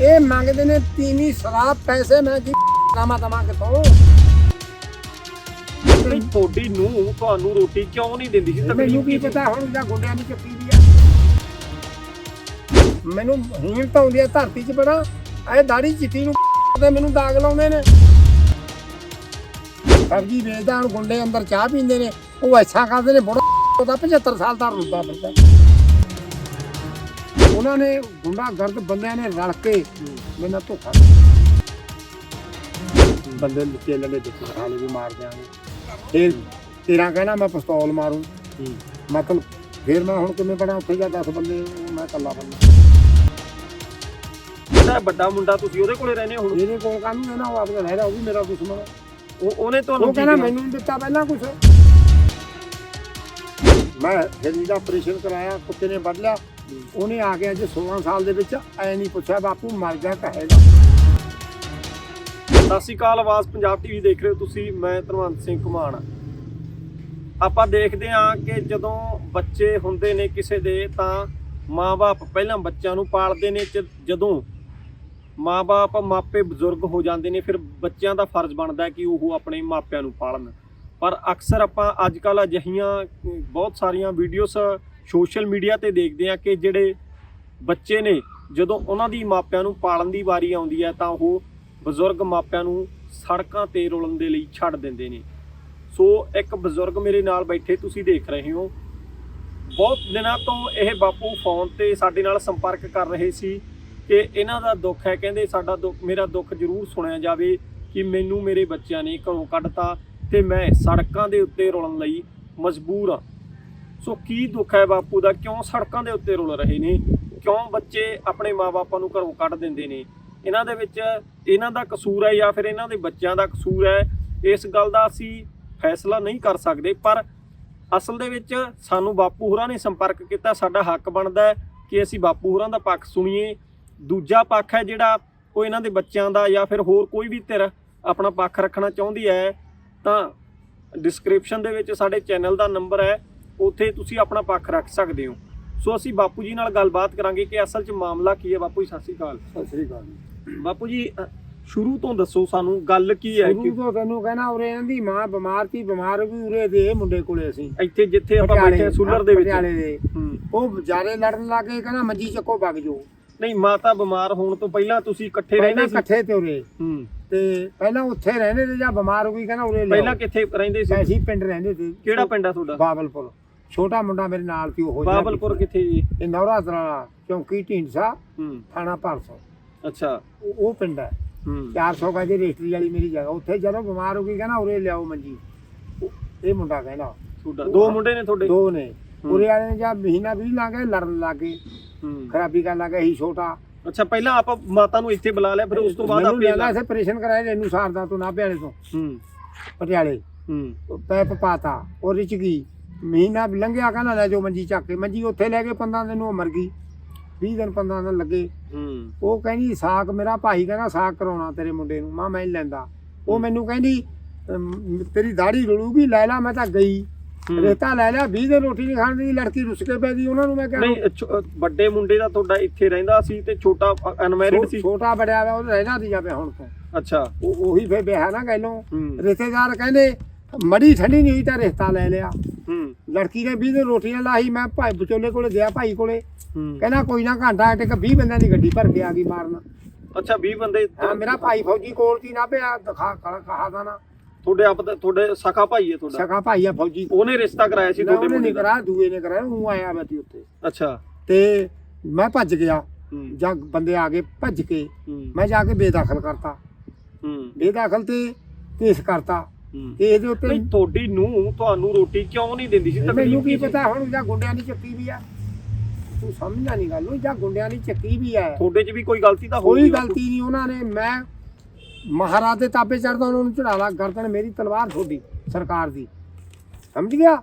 ਇਹ ਮੰਗਦੇ ਨੇ ਤੀਵੀਂ ਸ਼ਰਾਬ ਪੈਸੇ ਮੈਂ ਕੀ ਕਾਮਾ ਤਮਾ ਕਿਥੋਂ? ਨਹੀਂ ਤੁਹਾਡੀ ਨੂੰ ਤੁਹਾਨੂੰ ਰੋਟੀ ਕਿਉਂ ਨਹੀਂ ਦਿੰਦੀ ਸੀ ਮੈਨੂੰ ਕੀ ਪਤਾ ਹੁਣ ਜਾਂ ਗੁੰਡਿਆਂ ਦੀ ਚੱਕੀ ਦੀ ਆ। ਮੈਨੂੰ ਹੀਣ ਤਾਂ ਆਉਂਦੀ ਆ ਧਰਤੀ 'ਚ ਬੜਾ ਇਹ ਦਾੜੀ ਚਿੱਟੀ ਨੂੰ ਤੇ ਮੈਨੂੰ ਦਾਗ ਲਾਉਂਦੇ ਨੇ। ਸਬਜੀ ਵੇਚਦਾ ਹੁਣ ਗੁੰਡੇ ਅੰਦਰ ਚਾਹ ਪੀਂਦੇ ਨੇ ਉਹ ਐਸਾ ਕਰਦੇ ਨੇ ਬੜਾ ਉਹਦਾ 75 ਸਾਲ ਦਾ ਰੁੱਦਾ ਫਿਰਦਾ। ਉਹਨਾਂ ਨੇ ਗੁੰਡਾ ਗਰਦ ਬੰਦਿਆਂ ਨੇ ਰਲ ਕੇ ਮੈਨੂੰ ਧੋਖਾ ਬੰਦੇ ਲੁੱਟੇ ਲੰਡੇ ਦਿੱਤੇ ਹਾਲੇ ਵੀ ਮਾਰ ਦਿਆਂਗੇ ਫਿਰ ਤੇਰਾ ਕਹਿਣਾ ਮੈਂ ਪਿਸਤੌਲ ਮਾਰੂ। ਮਤਲਬ ਫਿਰ ਮੈਂ ਹੁਣ ਕਿਵੇਂ ਬਣਾ ਉੱਥੇ ਜਾ 10 ਬੰਦੇ ਮੈਂ ਇਕੱਲਾ ਬੰਦਾ। ਜਿਹੜਾ ਵੱਡਾ ਮੁੰਡਾ ਤੁਸੀਂ ਉਹਦੇ ਕੋਲੇ ਰਹਿੰਦੇ ਹੋ ਹੁਣ? ਇਹਦੇ ਕੋਲ ਕੰਮ ਹੈ ਨਾ ਉਹ ਆਪਣਾ ਰਹਿ ਰਿਹਾ ਉਹ ਵੀ ਮੇਰਾ ਦੁਸ਼ਮਣ। ਹੈ। ਉਹ ਉਹਨੇ ਤੁਹਾਨੂੰ ਉਹ ਕੀ ਕਹਿੰਦਾ ਕਿਹਾ? ਮੈਨੂੰ ਨੀ ਦਿੱਤਾ ਪਹਿਲਾਂ ਕੁਝ ਮੈਂ ਫਿਰ ਇਹਦਾ ਆਪਰੇਸ਼ਨ ਕਰਾਇਆ ਕੁੱਤੇ ਨੇ ਵੱਢ ਲਿਆ। ਉਹਨੇ ਆ ਕੇ ਅੱਜ 16 ਸਾਲ ਦੇ ਵਿੱਚ ਐ ਨਹੀਂ ਪੁੱਛਿਆ, ਬਾਪੂ, ਮਰ ਗਿਆ ਕਹੇਗਾ ਸਤਿ ਸ਼੍ਰੀ ਅਕਾਲ, ਆਵਾਜ਼ ਪੰਜਾਬ ਟੀਵੀ ਦੇਖ ਰਹੇ ਹੋ ਤੁਸੀਂ, ਮੈਂ ਧਰਵੰਤ ਸਿੰਘ ਘੁਮਾਣ ਆਪਾਂ ਦੇਖਦੇ ਹਾਂ ਕਿ ਜਦੋਂ ਬੱਚੇ ਹੁੰਦੇ ਨੇ ਕਿਸੇ ਦੇ, ਤਾਂ ਮਾਪੇ ਪਹਿਲਾਂ ਬੱਚਿਆਂ ਨੂੰ ਪਾਲਦੇ ਨੇ, ਚ- ਜਦੋਂ ਮਾਪੇ ਮਾਪੇ ਬਜ਼ੁਰਗ ਹੋ ਜਾਂਦੇ ਨੇ, ਫਿਰ ਬੱਚਿਆਂ ਦਾ ਫਰਜ਼ ਬਣਦਾ ਕਿ ਉਹ ਆਪਣੇ ਮਾਪਿਆਂ ਨੂੰ ਪਾਲਣ। ਪਰ ਅਕਸਰ ਆਪਾਂ ਅੱਜ ਕੱਲ ਅਜਿਹੀਆਂ ਬਹੁਤ ਸਾਰੀਆਂ ਵੀਡੀਓਜ਼ ਸੋਸ਼ਲ ਮੀਡੀਆ ਤੇ ਦੇਖਦੇ ਹਾਂ ਕਿ ਜਿਹੜੇ ਬੱਚੇ ਨੇ, ਜਦੋਂ ਉਹਨਾਂ ਦੀ ਮਾਪਿਆਂ ਨੂੰ ਪਾਲਣ ਦੀ ਵਾਰੀ ਆਉਂਦੀ ਹੈ ਤਾਂ ਉਹ ਬਜ਼ੁਰਗ ਮਾਪਿਆਂ ਨੂੰ ਸੜਕਾਂ ਤੇ ਰੁਲਣ ਦੇ ਲਈ ਛੱਡ ਦਿੰਦੇ ਨੇ। ਸੋ ਇੱਕ ਬਜ਼ੁਰਗ ਮੇਰੇ ਨਾਲ ਬੈਠੇ, ਤੁਸੀਂ ਦੇਖ ਰਹੇ ਹੋ। ਬਹੁਤ ਦਿਨਾਂ ਤੋਂ ਇਹ ਬਾਪੂ ਫੋਨ ਤੇ ਸਾਡੇ ਨਾਲ ਸੰਪਰਕ ਕਰ ਰਹੇ ਸੀ ਕਿ ਇਹਨਾਂ ਦਾ ਦੁੱਖ ਹੈ। ਕਹਿੰਦੇ ਸਾਡਾ ਦੁੱਖ, ਮੇਰਾ ਦੁੱਖ ਜ਼ਰੂਰ ਸੁਣਿਆ ਜਾਵੇ ਕਿ ਮੈਨੂੰ ਮੇਰੇ ਬੱਚਿਆਂ ਨੇ ਘਰੋਂ ਕੱਢਤਾ ਤੇ ਮੈਂ ਸੜਕਾਂ ਦੇ ਉੱਤੇ ਰੁਲਣ ਲਈ ਮਜਬੂਰ ਹਾਂ। ਸੋ ਕੀ ਦੁੱਖ ਹੈ ਬਾਪੂ ਦਾ? ਕਿਉਂ ਸੜਕਾਂ ਦੇ ਉੱਤੇ ਰੁਲ ਰਹੇ ਨੇ? ਕਿਉਂ ਬੱਚੇ ਆਪਣੇ ਮਾਪਿਆਂ ਨੂੰ ਘਰੋਂ ਕੱਢ ਦਿੰਦੇ ਨੇ? ਇਹਨਾਂ ਦੇ ਵਿੱਚ ਇਹਨਾਂ ਦਾ ਕਸੂਰ ਹੈ ਜਾਂ ਫਿਰ ਇਹਨਾਂ ਦੇ ਬੱਚਿਆਂ ਦਾ ਕਸੂਰ ਹੈ? ਇਸ ਗੱਲ ਦਾ ਅਸੀਂ ਫੈਸਲਾ ਨਹੀਂ ਕਰ ਸਕਦੇ, ਪਰ ਅਸਲ ਦੇ ਵਿੱਚ ਸਾਨੂੰ ਬਾਪੂ ਹੋਰਾਂ ਨੇ ਸੰਪਰਕ ਕੀਤਾ, ਸਾਡਾ ਹੱਕ ਬਣਦਾ ਕਿ ਅਸੀਂ ਬਾਪੂ ਹੋਰਾਂ ਦਾ ਪੱਖ ਸੁਣੀਏ। ਦੂਜਾ ਪੱਖ ਹੈ ਜਿਹੜਾ ਉਹ ਇਹਨਾਂ ਦੇ ਬੱਚਿਆਂ ਦਾ ਜਾਂ ਫਿਰ ਹੋਰ ਕੋਈ ਵੀ ਧਿਰ ਆਪਣਾ ਪੱਖ ਰੱਖਣਾ ਚਾਹੁੰਦੀ ਹੈ, ਤਾਂ ਡਿਸਕ੍ਰਿਪਸ਼ਨ ਦੇ ਵਿੱਚ ਸਾਡੇ ਚੈਨਲ ਦਾ ਨੰਬਰ ਹੈ ਉੱਥੇ ਤੁਸੀਂ ਆਪਣਾ ਪੱਖ ਰੱਖ ਸਕਦੇ ਹੋ। ਸੋ ਅਸੀਂ ਬਾਪੂ ਜੀ ਨਾਲ ਗੱਲਬਾਤ ਕਰਾਂਗੇ ਕਿ ਅਸਲ 'ਚ ਮਾਮਲਾ ਕੀ ਹੈ। ਬਾਪੂ ਜੀ ਸਤਿ ਸ਼੍ਰੀ ਅਕਾਲ। ਸਤਿ ਸ੍ਰੀ ਅਕਾਲ ਬਾਪੂ ਜੀ ਸ਼ੁਰੂ ਤੋਂ ਦੱਸੋ ਸਾਨੂੰ ਗੱਲ ਕੀ ਹੈ ਸ਼ੁਰੂ ਤੋਂ ਤੈਨੂੰ ਕਹਿਣਾ ਉਰੇ ਇਹਦੀ ਮਾਂ ਬਿਮਾਰ ਸੀ ਬਿਮਾਰ ਵੀ ਉਰੇ ਦੇ ਮੁੰਡੇ ਕੋਲੇ ਅਸੀਂ। ਇੱਥੇ ਜਿੱਥੇ ਆਪਾਂ ਬੈਠੇ ਹਾਂ, ਸੂਲਰ ਦੇ ਵਿੱਚ। ਪਟਿਆਲੇ ਦੇ। ਹੂੰ। ਉਹ ਵਿਚਾਰੇ ਲੜਨ ਲੱਗੇ ਕਹਿੰਦਾ ਮੰਜੀ ਚੱਕੋ ਵਗ ਜਾਓ। ਨਹੀਂ ਮਾਤਾ ਬਿਮਾਰ ਹੋਣ ਤੋਂ ਪਹਿਲਾਂ ਤੁਸੀਂ ਇਕੱਠੇ ਪਹਿਲਾਂ ਰਹਿੰਦੇ ਸੀ? ਇਕੱਠੇ ਤੇ ਉਰੇ। ਹੂੰ। ਤੇ ਪਹਿਲਾਂ ਉੱਥੇ ਰਹਿੰਦੇ ਤੇ ਜਾਂ ਬਿਮਾਰ ਹੋ ਗਈ ਕਹਿੰਦਾ ਉਰੇ ਪਹਿਲਾਂ ਕਿੱਥੇ ਰਹਿੰਦੇ ਸੀ? ਅਸੀਂ ਪਿੰਡ ਰਹਿੰਦੇ ਤੇ ਕਿਹੜਾ ਪਿੰਡ ਆ ਤੁਹਾਡਾ? ਬਾਬਲਪੁਰ। ਛੋਟਾ ਮੁੰਡਾ ਮੇਰੇ ਨਾਲ ਸੀ ਉਹ ਜਿਹੜਾ ਬਾਬਲਪੁਰ ਕਿੱਥੇ ਜੀ? ਇਹ ਨੌਰਾ ਦਰਾਲਾ ਚੌਂਕੀ ਢੀਂਡਸਾ ਹੂੰ। ਥਾਣਾ ਭਰਸੋਂ ਅੱਛਾ। ਉਹ ਉਹ ਪਿੰਡ ਹੈ। ਹੂੰ। 400 ਗਜ ਦੀ ਰੇਸਟਰੀ ਵਾਲੀ ਮੇਰੀ ਜਗ੍ਹਾ। ਉੱਥੇ ਜਦੋਂ ਬਿਮਾਰ ਹੋ ਗਈ ਕਹਿੰਦਾ ਉਰੇ ਲਿਆਓ ਮੰਜੀ। ਉਹ- ਇਹ ਮੁੰਡਾ ਕਹਿੰਦਾ। ਤੁਹਾਡਾ ਦੋ ਮੁੰਡੇ ਨੇ ਤੁਹਾਡੇ? ਦੋ ਨੇ। ਹੂੰ। ਉਰੇ ਵਾਲੇ ਨੇ ਜਾਂ ਮਹੀਨਾ ਵੀ ਲਾਗੇ ਲੜਨ ਲੱਗੇ ਹੂੰ। ਖਰਾਬੀ ਕਰਨ ਲੱਗੇ ਹੀ ਛੋਟਾ। ਅੱਛਾ ਪਹਿਲਾਂ ਆਪਾਂ ਮਾਤਾ ਨੂੰ ਇੱਥੇ ਬੁਲਾ ਲਿਆ ਫਿਰ ਉਸ ਤੋਂ ਬਾਅਦ ਮੈਨੂੰ ਆਪੇ ਲੈਣਾ ਸੇ ਆਪਰੇਸ਼ਨ ਕਰਾਇਆ ਇਹਨੂੰ ਸਾਰਦਾ ਤੋਂ ਨਾਭੇ ਵਾਲੇ ਤੋਂ। ਹੂੰ। ਪਟਿਆਲੇ। ਹੂੰ। ਪੈਪ ਪਾਤਾ ਉਹ ਰਿਚ ਗਈ ਮਹੀਨਾ ਵੀ ਲੰਘਿਆ ਕਹਿੰਦਾ ਲੈ ਜਾਓ ਮੰਜੀ ਚੱਕ ਕੇ। ਮੰਜੀ ਉੱਥੇ ਲੈ ਕੇ 15 ਦਿਨ ਉਹ ਮਰ ਗਈ। 20 ਦਿਨ 15 ਦਿਨ ਲੱਗੇ। ਹੂੰ। ਉਹ ਕਹਿੰਦੀ ਸਾਕ ਮੇਰਾ ਭਾਈ ਕਹਿੰਦਾ ਸਾਕ ਕਰਾਉਣਾ ਤੇਰੇ ਮੁੰਡੇ ਨੂੰ। ਮਾਂ ਮੈਂ ਨਹੀਂ ਲੈਂਦਾ। ਉਹ ਮੈਨੂੰ ਕਹਿੰਦੀ ਅਮ, ਤੇਰੀ ਦਾੜੀ ਰੁਲੂਗੀ ਲੈ ਲਾ ਮੈਂ ਤਾਂ ਗਈ। ਹੂੰ। ਰੇਤਾ ਲੈ ਲਿਆ 20 ਦਿਨ ਰੋਟੀ ਨਹੀਂ ਖਾਣ ਦੀ ਲੜਕੀ ਰੁੱਸ ਕੇ ਪੈ ਗਈ ਉਹਨਾਂ ਨੂੰ ਮੈਂ ਨਹੀਂ ਕਿਹਾ ਛੋ- ਵੱਡੇ ਮੁੰਡੇ ਦਾ ਤੁਹਾਡਾ ਇੱਥੇ ਰਹਿੰਦਾ ਸੀ ਤੇ ਛੋਟਾ ਅਨਮੈਰਿਡ ਸੀ? ਛੋਟਾ ਬੜਿਆ ਵਾ ਉਹ ਰਹਿਣਾ ਦੀ ਜਾਵੇ ਹੁਣ ਤੋਂ। ਅੱਛਾ। ਉਹ ਉਹੀ ਫੇ ਵਿਆਹ ਨਾ ਕਹਿ ਲਓ। ਹੂੰ। ਰਿਸ਼ਤੇਦਾਰ ਕਹਿੰਦੇ ਮੜੀ ਠੰਡੀ ਨਹੀਂ ਹੋਈ ਤਾਂ ਰਿਸ਼ਤਾ ਲੈ ਲਿਆ। ਹੂੰ। ਲੜਕੀ ਨੇ 20 ਦਿਨ ਰੋਟੀ ਨਾ ਲਾਹੀ ਮੈਂ ਭਾਈ ਵਿਚੋਲੇ ਕੋਲੇ ਗਿਆ ਭਾਈ ਕੋਲੇ। ਹੂੰ। ਕਹਿੰਦਾ ਕੋਈ ਨਾ ਘੰਟਾ ਟਿਕ 20 ਬੰਦਿਆਂ ਦੀ ਗੱਡੀ ਭਰ ਕੇ ਆ ਗਈ ਮਾਰਨ। ਅੱਛਾ 20 ਬੰਦੇ ਹਾਂ ਮੇਰਾ ਭਾਈ ਫੌਜੀ ਕੋਲ ਸੀ ਨਾ ਪਿਆ ਦਿਖਾ ਕਹਾ ਦਾ ਨਾ। ਤੁਹਾਡੇ ਆਪ ਦਾ ਤੁਹਾਡੇ ਸਖਾ ਭਾਈ ਹੈ ਤੁਹਾਡਾ? ਸਕਾ ਭਾਈ ਆ ਫੌਜੀ। ਉਹਨੇ ਰਿਸ਼ਤਾ ਕਰਾਇਆ ਸੀ ਤੁਹਾਡੇ ਮੁੰਡੇ ਦਾ? ਕਰਾਇਆ ਦੂਏ ਨੇ ਕਰਾਇਆ ਉਹ ਆਇਆ ਵਾ ਤੀ ਉੱਥੇ। ਅੱਛਾ। ਤੇ ਮੈਂ ਭੱਜ ਗਿਆ। ਹੂੰ। ਜਾਂ ਬੰਦੇ ਆ ਗਏ ਭੱਜ ਕੇ। ਹੂੰ। ਮੈਂ ਜਾ ਕੇ ਬੇਦਖਲ ਕਰਤਾ। ਹੂੰ। ਬੇਦਖਲ ਤੇ ਕੇਸ ਕਰਤਾ। ਇਹਦੇ ਉੱਤੇ ਨਹੀਂ ਤੁਹਾਡੀ ਨੂੰ ਤੁਹਾਨੂੰ ਰੋਟੀ ਕਿਉਂ ਨਹੀਂ ਦਿੰਦੀ ਸੀ ਮੈਨੂੰ ਕੀ ਪਤਾ ਹੁਣ ਜਾਂ ਗੁੰਡਿਆਂ ਦੀ ਚੱਕੀ ਵੀ ਆ। ਤੂੰ ਸਮਝਦਾ ਨਹੀਂ ਗੱਲ ਉਹ ਜਾਂ ਗੁੰਡਿਆਂ ਦੀ ਚੱਕੀ ਵੀ ਆ। ਤੁਹਾਡੇ 'ਚ ਵੀ ਕੋਈ ਗਲਤੀ ਤਾਂ ਕੋਈ ਹੋਈ ਗਲਤੀ ਨਹੀਂ ਉਹਨਾਂ ਨੇ। ਮੈਂ ਮਹਾਰਾਜ ਦੇ ਤਾਪੇ ਚੜਦਾ ਉਹਨਾਂ ਨੂੰ ਚੜਾਲਾ ਗਰਦਨ ਮੇਰੀ ਤਲਵਾਰ ਤੁਹਾਡੀ ਸਰਕਾਰ ਦੀ। ਸਮਝ ਗਿਆ?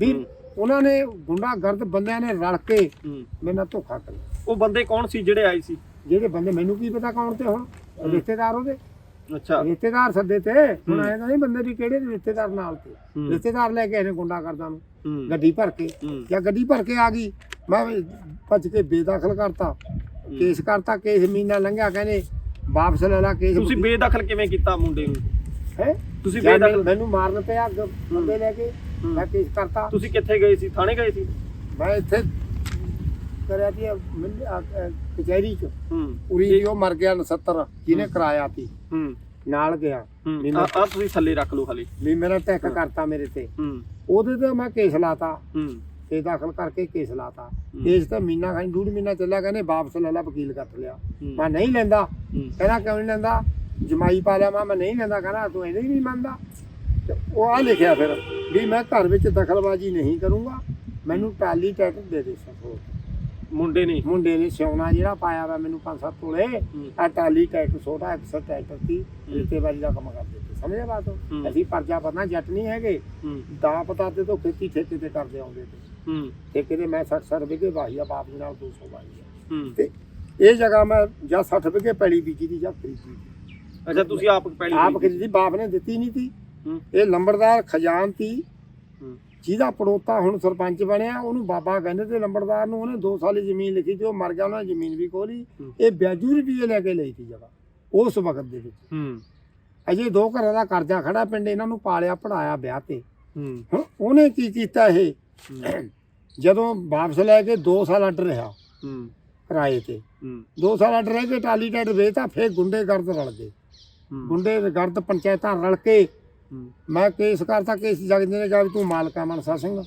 ਵੀ। ਉਹਨਾਂ ਨੇ ਗੁੰਡਾ ਗਰਦ ਬੰਦਿਆਂ ਨੇ ਰਲ ਕੇ ਮੇਰੇ ਨਾਲ ਧੋਖਾ ਕਰਿਆ। ਉਹ ਬੰਦੇ ਕੌਣ ਸੀ ਜਿਹੜੇ ਆਏ ਸੀ? ਜਿਹੜੇ ਬੰਦੇ ਮੈਨੂੰ ਕੀ ਪਤਾ ਕੌਣ ਤੇ ਹੁਣ? ਹੂੰ। ਰਿਸ਼ਤੇਦਾਰ ਉਹਦੇ। ਅੱਛਾ। ਰਿਸ਼ਤੇਦਾਰ ਸੱਦੇ ਤੇ। ਹੁਣ। ਆਏ ਤਾਂ ਨਹੀਂ ਬੰਦੇ ਵੀ ਕਿਹੜੇ ਰਿਸ਼ਤੇਦਾਰ ਨਾਲ ਤੇ। ਰਿਸ਼ਤੇਦਾਰ ਲੈ ਕੇ ਆਏ ਨੇ ਗੁੰਡਾ ਕਰਦਾ ਨੂੰ। ਗੱਡੀ ਭਰ ਕੇ। ਜਾਂ ਗੱਡੀ ਭਰ ਕੇ ਆ ਗਈ। ਮੈਂ ਭੱਜ ਕੇ ਬੇਦਖਲ ਕਰਤਾ। ਕੇਸ ਕਰਤਾ ਕੇਸ ਮਹੀਨਾ ਲੰਘਿਆ ਕਹਿੰਦੇ ਵਾਪਸ ਲੈ ਲਾ ਕੇਸ ਤੁਸੀਂ ਬੇਦਖਲ ਕਿਵੇਂ ਕੀਤਾ ਮੁੰਡੇ ਨੂੰ? ਹੈ? ਤੁਸੀਂ ਬੇਦਖਲ ਮੈਨੂੰ ਮਾਰਨ ਪਿਆ ਬੰਦੇ ਲੈ ਕੇ। ਮੈਂ ਕੇਸ ਕਰਤਾ। ਤੁਸੀਂ ਕਿੱਥੇ ਗਏ ਸੀ? ਥਾਣੇ ਗਏ ਸੀ? ਮੈਂ ਇੱਥੇ ਕਰਿਆ ਅ- ਕਚਹਿਰੀ ਚ। ਹੂੰ। ਉਰੀ ਦੀ ਉਹ ਮਰ ਗਿਆ 69 ਜਿਹਨੇ ਕਰਾਇਆ ਤੀ ਹੂੰ। ਨਾਲ ਗਿਆ। ਨਹੀਂ, ਆ ਆ ਤੁਸੀਂ ਥੱਲੇ ਰੱਖ ਲਓ ਹਲੇ ਵੀ ਮੇਰਾ ਟੈਕ ਕਰਤਾ ਮੇਰੇ ਤੇ। ਹੂੰ। ਉਹਦੇ ਤੇ ਮੈਂ ਕੇਸ ਲਾਤਾ। ਹੂੰ। ਤੇ ਦਾਖਲ ਕਰਕੇ ਕੇਸ ਲਾਤਾ। ਹੂੰ। ਕੇਸ ਤਾਂ ਮਹੀਨਾ ਖਾਈ ਡੂਢ ਮਹੀਨਾ ਚੱਲਿਆ ਕਹਿੰਦੇ ਵਾਪਸ ਲੈ ਲਾ ਵਕੀਲ ਕੱਟ ਲਿਆ। ਹੂੰ, ਮੈਂ ਨਹੀਂ ਲੈਂਦਾ। ਹੂੰ, ਕਹਿੰਦਾ ਕਿਉਂ ਨਹੀਂ ਲੈਂਦਾ? ਜਮਾਈ ਪਾ ਲਿਆ ਮੈਂ ਮੈਂ ਨਹੀਂ ਲੈਂਦਾ। ਕਹਿੰਦਾ ਤੂੰ ਇਹਦੇ ਹੀ ਨਹੀਂ ਮੰਨਦਾ। ਤੇ ਉਹ ਆ ਲਿਖਿਆ ਫਿਰ ਵੀ ਮੈਂ ਘਰ ਵਿੱਚ ਦਖਲਬਾਜ਼ੀ ਨਹੀਂ ਕਰੂੰਗਾ। ਮੈਨੂੰ ਟਾਲੀ ਟੈਟ ਦੇ ਦੇ ਸਕੋ ਮੁੰਡੇ ਨੇ। ਮੁੰਡੇ ਨੇ ਸਿਉਣਾ ਜਿਹੜਾ ਪਾਇਆ ਵਾ ਮੈਨੂੰ 5-7 ਤੋਲੇ। ਆ ਟਾਲੀ ਟੈਟ ਛੋਟਾ ਐਕਸਰ ਟੈਟਰ ਦੀ ਰਿਸ਼ਤੇਬਾਜ਼ੀ ਦਾ ਕੰਮ ਕਰਦੇ ਸੀ ਸਮਝਿਆ ਬਾਤ। ਅਸੀਂ ਪਰਜਾ ਪਤਾ ਜੱਟ ਨਹੀਂ ਹੈਗੇ। ਦਾ ਪਤਾ ਤੇ ਤੋਂ ਖੇਤੀ ਠੇਕੇ ਤੇ ਕਰਦੇ ਆਉਂਦੇ ਤੇ। ਠੇਕੇ ਤੇ ਮੈਂ 60 60 ਵਿਗੇ ਵਾਹੀ ਆ ਬਾਪ ਦੇ ਨਾਲ 200 ਵਾਹੀ ਆ। ਹੂੰ। ਤੇ ਇਹ ਜਗ੍ਹਾ ਮੈਂ ਜਾਂ 60 ਵਿਗੇ ਪੈਲੀ ਬੀਜੀ ਦੀ ਜਾਂ ਖਰੀਦੀ ਦੀ। ਅੱਛਾ ਤੁਸੀਂ ਆਪ ਪਹਿਲੀ ਆਪ ਖਰੀਦੀ ਬਾਪ ਨੇ ਦਿੱਤੀ ਨਹੀਂ ਹੂੰ। ਇਹ ਲੰਬੜਦਾਰ ਖਜ਼ਾਨ ਤੀ। ਹੂੰ। ਜਿਹਦਾ ਪੜੋਤਾ ਹੁਣ ਸਰਪੰਚ ਬਣਿਆ ਉਹਨੂੰ ਬਾਬਾ ਕਹਿੰਦੇ ਤੇ ਲੰਬੜਦਾਰ ਨੂੰ ਉਹਨੇ 2 ਸਾਲੀ ਜ਼ਮੀਨ ਲਿਖੀ ਤੇ ਉਹ ਮਰ ਗਿਆ ਉਹਨਾਂ ਜ਼ਮੀਨ ਵੀ ਖੋਲੀ। ਇਹ ਵਿਆਜੂ ਰੁਪਏ ਲੈ ਕੇ ਲਈ ਤੀ ਜਗ੍ਹਾ ਉਸ ਵਕਤ ਦੇ ਵਿੱਚ। ਹੂੰ। ਅਜੇ ਦੋ ਘਰਾਂ ਦਾ ਕਰਜ਼ਾ ਖੜਾ ਪਿੰਡ ਇਹਨਾਂ ਨੂੰ ਪਾਲਿਆ ਪੜਾਇਆ ਵਿਆਹ ਤੇ। ਹੂੰ। ਹੁਣ ਉਹਨੇ ਕੀ ਕੀਤਾ ਇਹ? ਜਦੋਂ ਵਾਪਸ ਲੈ ਕੇ 2 ਸਾਲ ਅੱਡ ਰਿਹਾ ਹੂੰ। ਕਿਰਾਏ ਤੇ। ਹੂੰ। 2 ਸਾਲ ਅੱਡ ਰਹਿ ਕੇ ਟਾਲੀ ਟੈਟ ਵੇਚਤਾ ਫੇਰ ਗੁੰਡੇ ਗਰਦ ਰਲ ਗਏ। ਗੁੰਡੇ ਗਰਦ ਪੰਚਾਇਤਾਂ ਰਲ ਕੇ ਮੈਂ ਕੇਸ ਕਰਤਾ ਕੇਸ ਜਗਦੇ ਨੇ ਕਿਹਾ ਵੀ ਤੂੰ ਮਾਲਕ ਆ ਮਨਸਾ ਸਿੰਘ।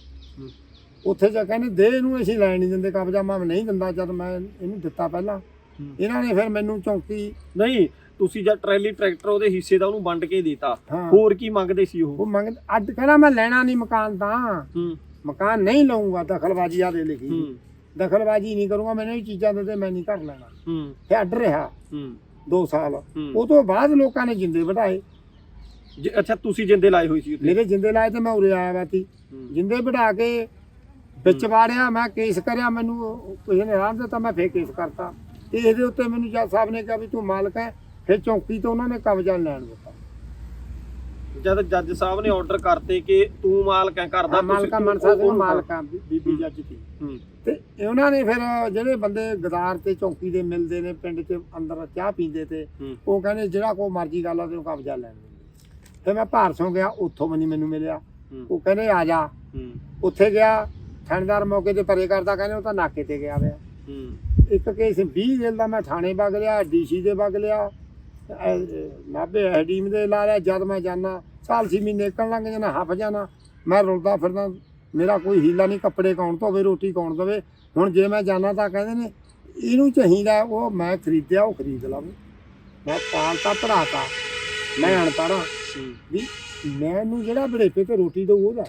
ਉੱਥੇ ਜਾ ਕਹਿੰਦੇ ਦੇ ਇਹਨੂੰ ਅਸੀਂ ਲੈਣ ਨਹੀਂ ਦਿੰਦੇ ਕਬਜ਼ਾ ਮੈਂ ਨਹੀਂ ਦਿੰਦਾ ਜਦ ਮੈਂ ਇਹਨੂੰ ਦਿੱਤਾ ਪਹਿਲਾਂ। ਇਹਨਾਂ ਨੇ ਫਿਰ ਮੈਨੂੰ ਚੌਂਕੀ ਨਹੀਂ ਤੁਸੀਂ ਜਦ ਟਰੈਲੀ ਟਰੈਕਟਰ ਉਹਦੇ ਹਿੱਸੇ ਦਾ ਉਹਨੂੰ ਵੰਡ ਕੇ ਦਿੱਤਾ ਹੋਰ ਕੀ ਮੰਗਦੇ ਸੀ ਉਹ? ਉਹ ਮੰਗ ਅੱਡ ਕਹਿੰਦਾ ਮੈਂ ਲੈਣਾ ਨਹੀਂ ਮਕਾਨ ਤਾਂ। ਮਕਾਨ ਨਹੀਂ ਲਊਂਗਾ ਦਖਲਬਾਜ਼ੀ ਆ ਦੇ ਲਿਖੀ। ਦਖਲਬਾਜ਼ੀ ਨਹੀਂ ਕਰੂੰਗਾ ਮੈਨੂੰ ਇਹ ਚੀਜ਼ਾਂ ਦੇ ਦੇ ਮੈਂ ਨਹੀਂ ਕਰ ਲੈਣਾ। ਹੂੰ। ਤੇ ਅੱਡ ਰਿਹਾ। ਹੂੰ। 2 ਸਾਲ। ਉਹ ਤੋਂ ਬਾਅਦ ਲੋਕਾਂ ਨੇ ਜਿੰਦੇ ਵਧਾਏ ਜੇ- ਅੱਛਾ ਤੁਸੀਂ ਜਿੰਦੇ ਲਾਏ ਹੋਈ ਸੀ ਉੱਥੇ? ਮੇਰੇ ਜਿੰਦੇ ਲਾਏ ਤੇ ਮੈਂ ਉਰੇ ਆਇਆ ਵਾ ਤੀ। ਹੂੰ, ਜਿੰਦੇ ਵਢਾ ਕੇ ਵਿੱਚ ਵਾੜਿਆ ਮੈਂ ਕੇਸ ਕਰਿਆ ਮੈਨੂੰ ਉਹ- ਕਿਸੇ ਨੇ ਦਿੱਤਾ ਮੈਂ ਫੇਰ ਕੇਸ ਕਰਤਾ। ਤੇ ਇਹਦੇ ਉੱਤੇ ਮੈਨੂੰ ਜੱਜ ਸਾਹਿਬ ਨੇ ਕਿਹਾ ਵੀ ਤੂੰ ਮਾਲਕ ਹੈ ਫਿਰ ਚੌਂਕੀ ਤੋਂ ਉਹਨਾਂ ਨੇ ਕਬਜ਼ਾ ਲੈਣ ਦਿੱਤਾ। ਜਦ ਜੱਜ ਸਾਹਿਬ ਨੇ ਆਰਡਰ ਕਰਤੇ ਕਿ ਤੂੰ ਮਾਲਕ ਹੈ ਘਰ ਦਾ ਹਾਂ, ਮਾਲਕਾ ਮਨਸਾ ਸਿੰਘ ਮਾਲਕਾਂ ਬੀਬੀ ਜੱਜ ਦੀ। ਹੂੰ। ਤੇ ਉਹਨਾਂ ਨੇ ਫਿਰ ਜਿਹੜੇ ਬੰਦੇ ਗਦਾਰ ਤੇ ਚੌਂਕੀ ਦੇ ਮਿਲਦੇ ਨੇ ਪਿੰਡ 'ਚ ਅੰਦਰ ਚਾਹ ਪੀਂਦੇ ਤੇ ਹੂੰ। ਉਹ ਕਹਿੰਦੇ ਜਿਹੜਾ ਕੋ ਮਰਜ਼ੀ ਗੱਲ ਆ ਤੈਨੂੰ ਕਬਜ਼ਾ ਲੈਣ ਦਿੰਦੇ ਫਿਰ ਮੈਂ ਭਾਰਸੋਂ ਗਿਆ ਉੱਥੋਂ ਵੀ ਨਹੀਂ ਮੈਨੂੰ ਮਿਲਿਆ। ਉਹ ਕਹਿੰਦੇ ਆ ਜਾ। ਉੱਥੇ ਗਿਆ ਥਾਣੇਦਾਰ ਮੌਕੇ ਤੇ ਪਰੇ ਕਰਦਾ ਕਹਿੰਦੇ ਉਹ ਤਾਂ ਨਾਕੇ ਤੇ ਗਿਆ ਹੋਇਆ ਇੱਕ ਕੇਸ 20 ਦਿਨ ਦਾ ਮੈਂ ਥਾਣੇ ਵਗ ਲਿਆ ਡੀਸੀ ਦੇ ਵਗ ਲਿਆ। ਨਾਬੇ ਐਡੀਮ ਦੇ ਲਾ ਲਿਆ ਜਦ ਮੈਂ ਜਾਣਾ ਸਾਲ ਸੀ ਮਹੀਨੇ ਨਿਕਲਣ ਲੰਘ ਜਾਣਾ ਹਫ ਜਾਣਾ। ਮੈਂ ਰੁਲਦਾ ਫਿਰਦਾ ਮੇਰਾ ਕੋਈ ਹੀਲਾ ਨਹੀਂ ਕੱਪੜੇ ਕੌਣ ਧੋਵੇ ਰੋਟੀ ਕੌਣ ਦੇਵੇ। ਹੁਣ ਜੇ ਮੈਂ ਜਾਣਾ ਤਾਂ ਕਹਿੰਦੇ ਨੇ ਇਹਨੂੰ ਚਾਹੀਦਾ ਉਹ ਮੈਂ ਖਰੀਦਿਆ ਉਹ ਖਰੀਦ ਲਵਾਂ ਮੈਂ ਪਾਲਤਾ ਪੜਾਤਾ ਮੈਂ ਅਨਪੜ੍ਹਾਂ ਹੂੰ। ਵੀ ਮੈਨੂੰ ਜਿਹੜਾ ਬੜੇਪੇ ਤੇ ਰੋਟੀ ਦਊ ਉਹਦਾ।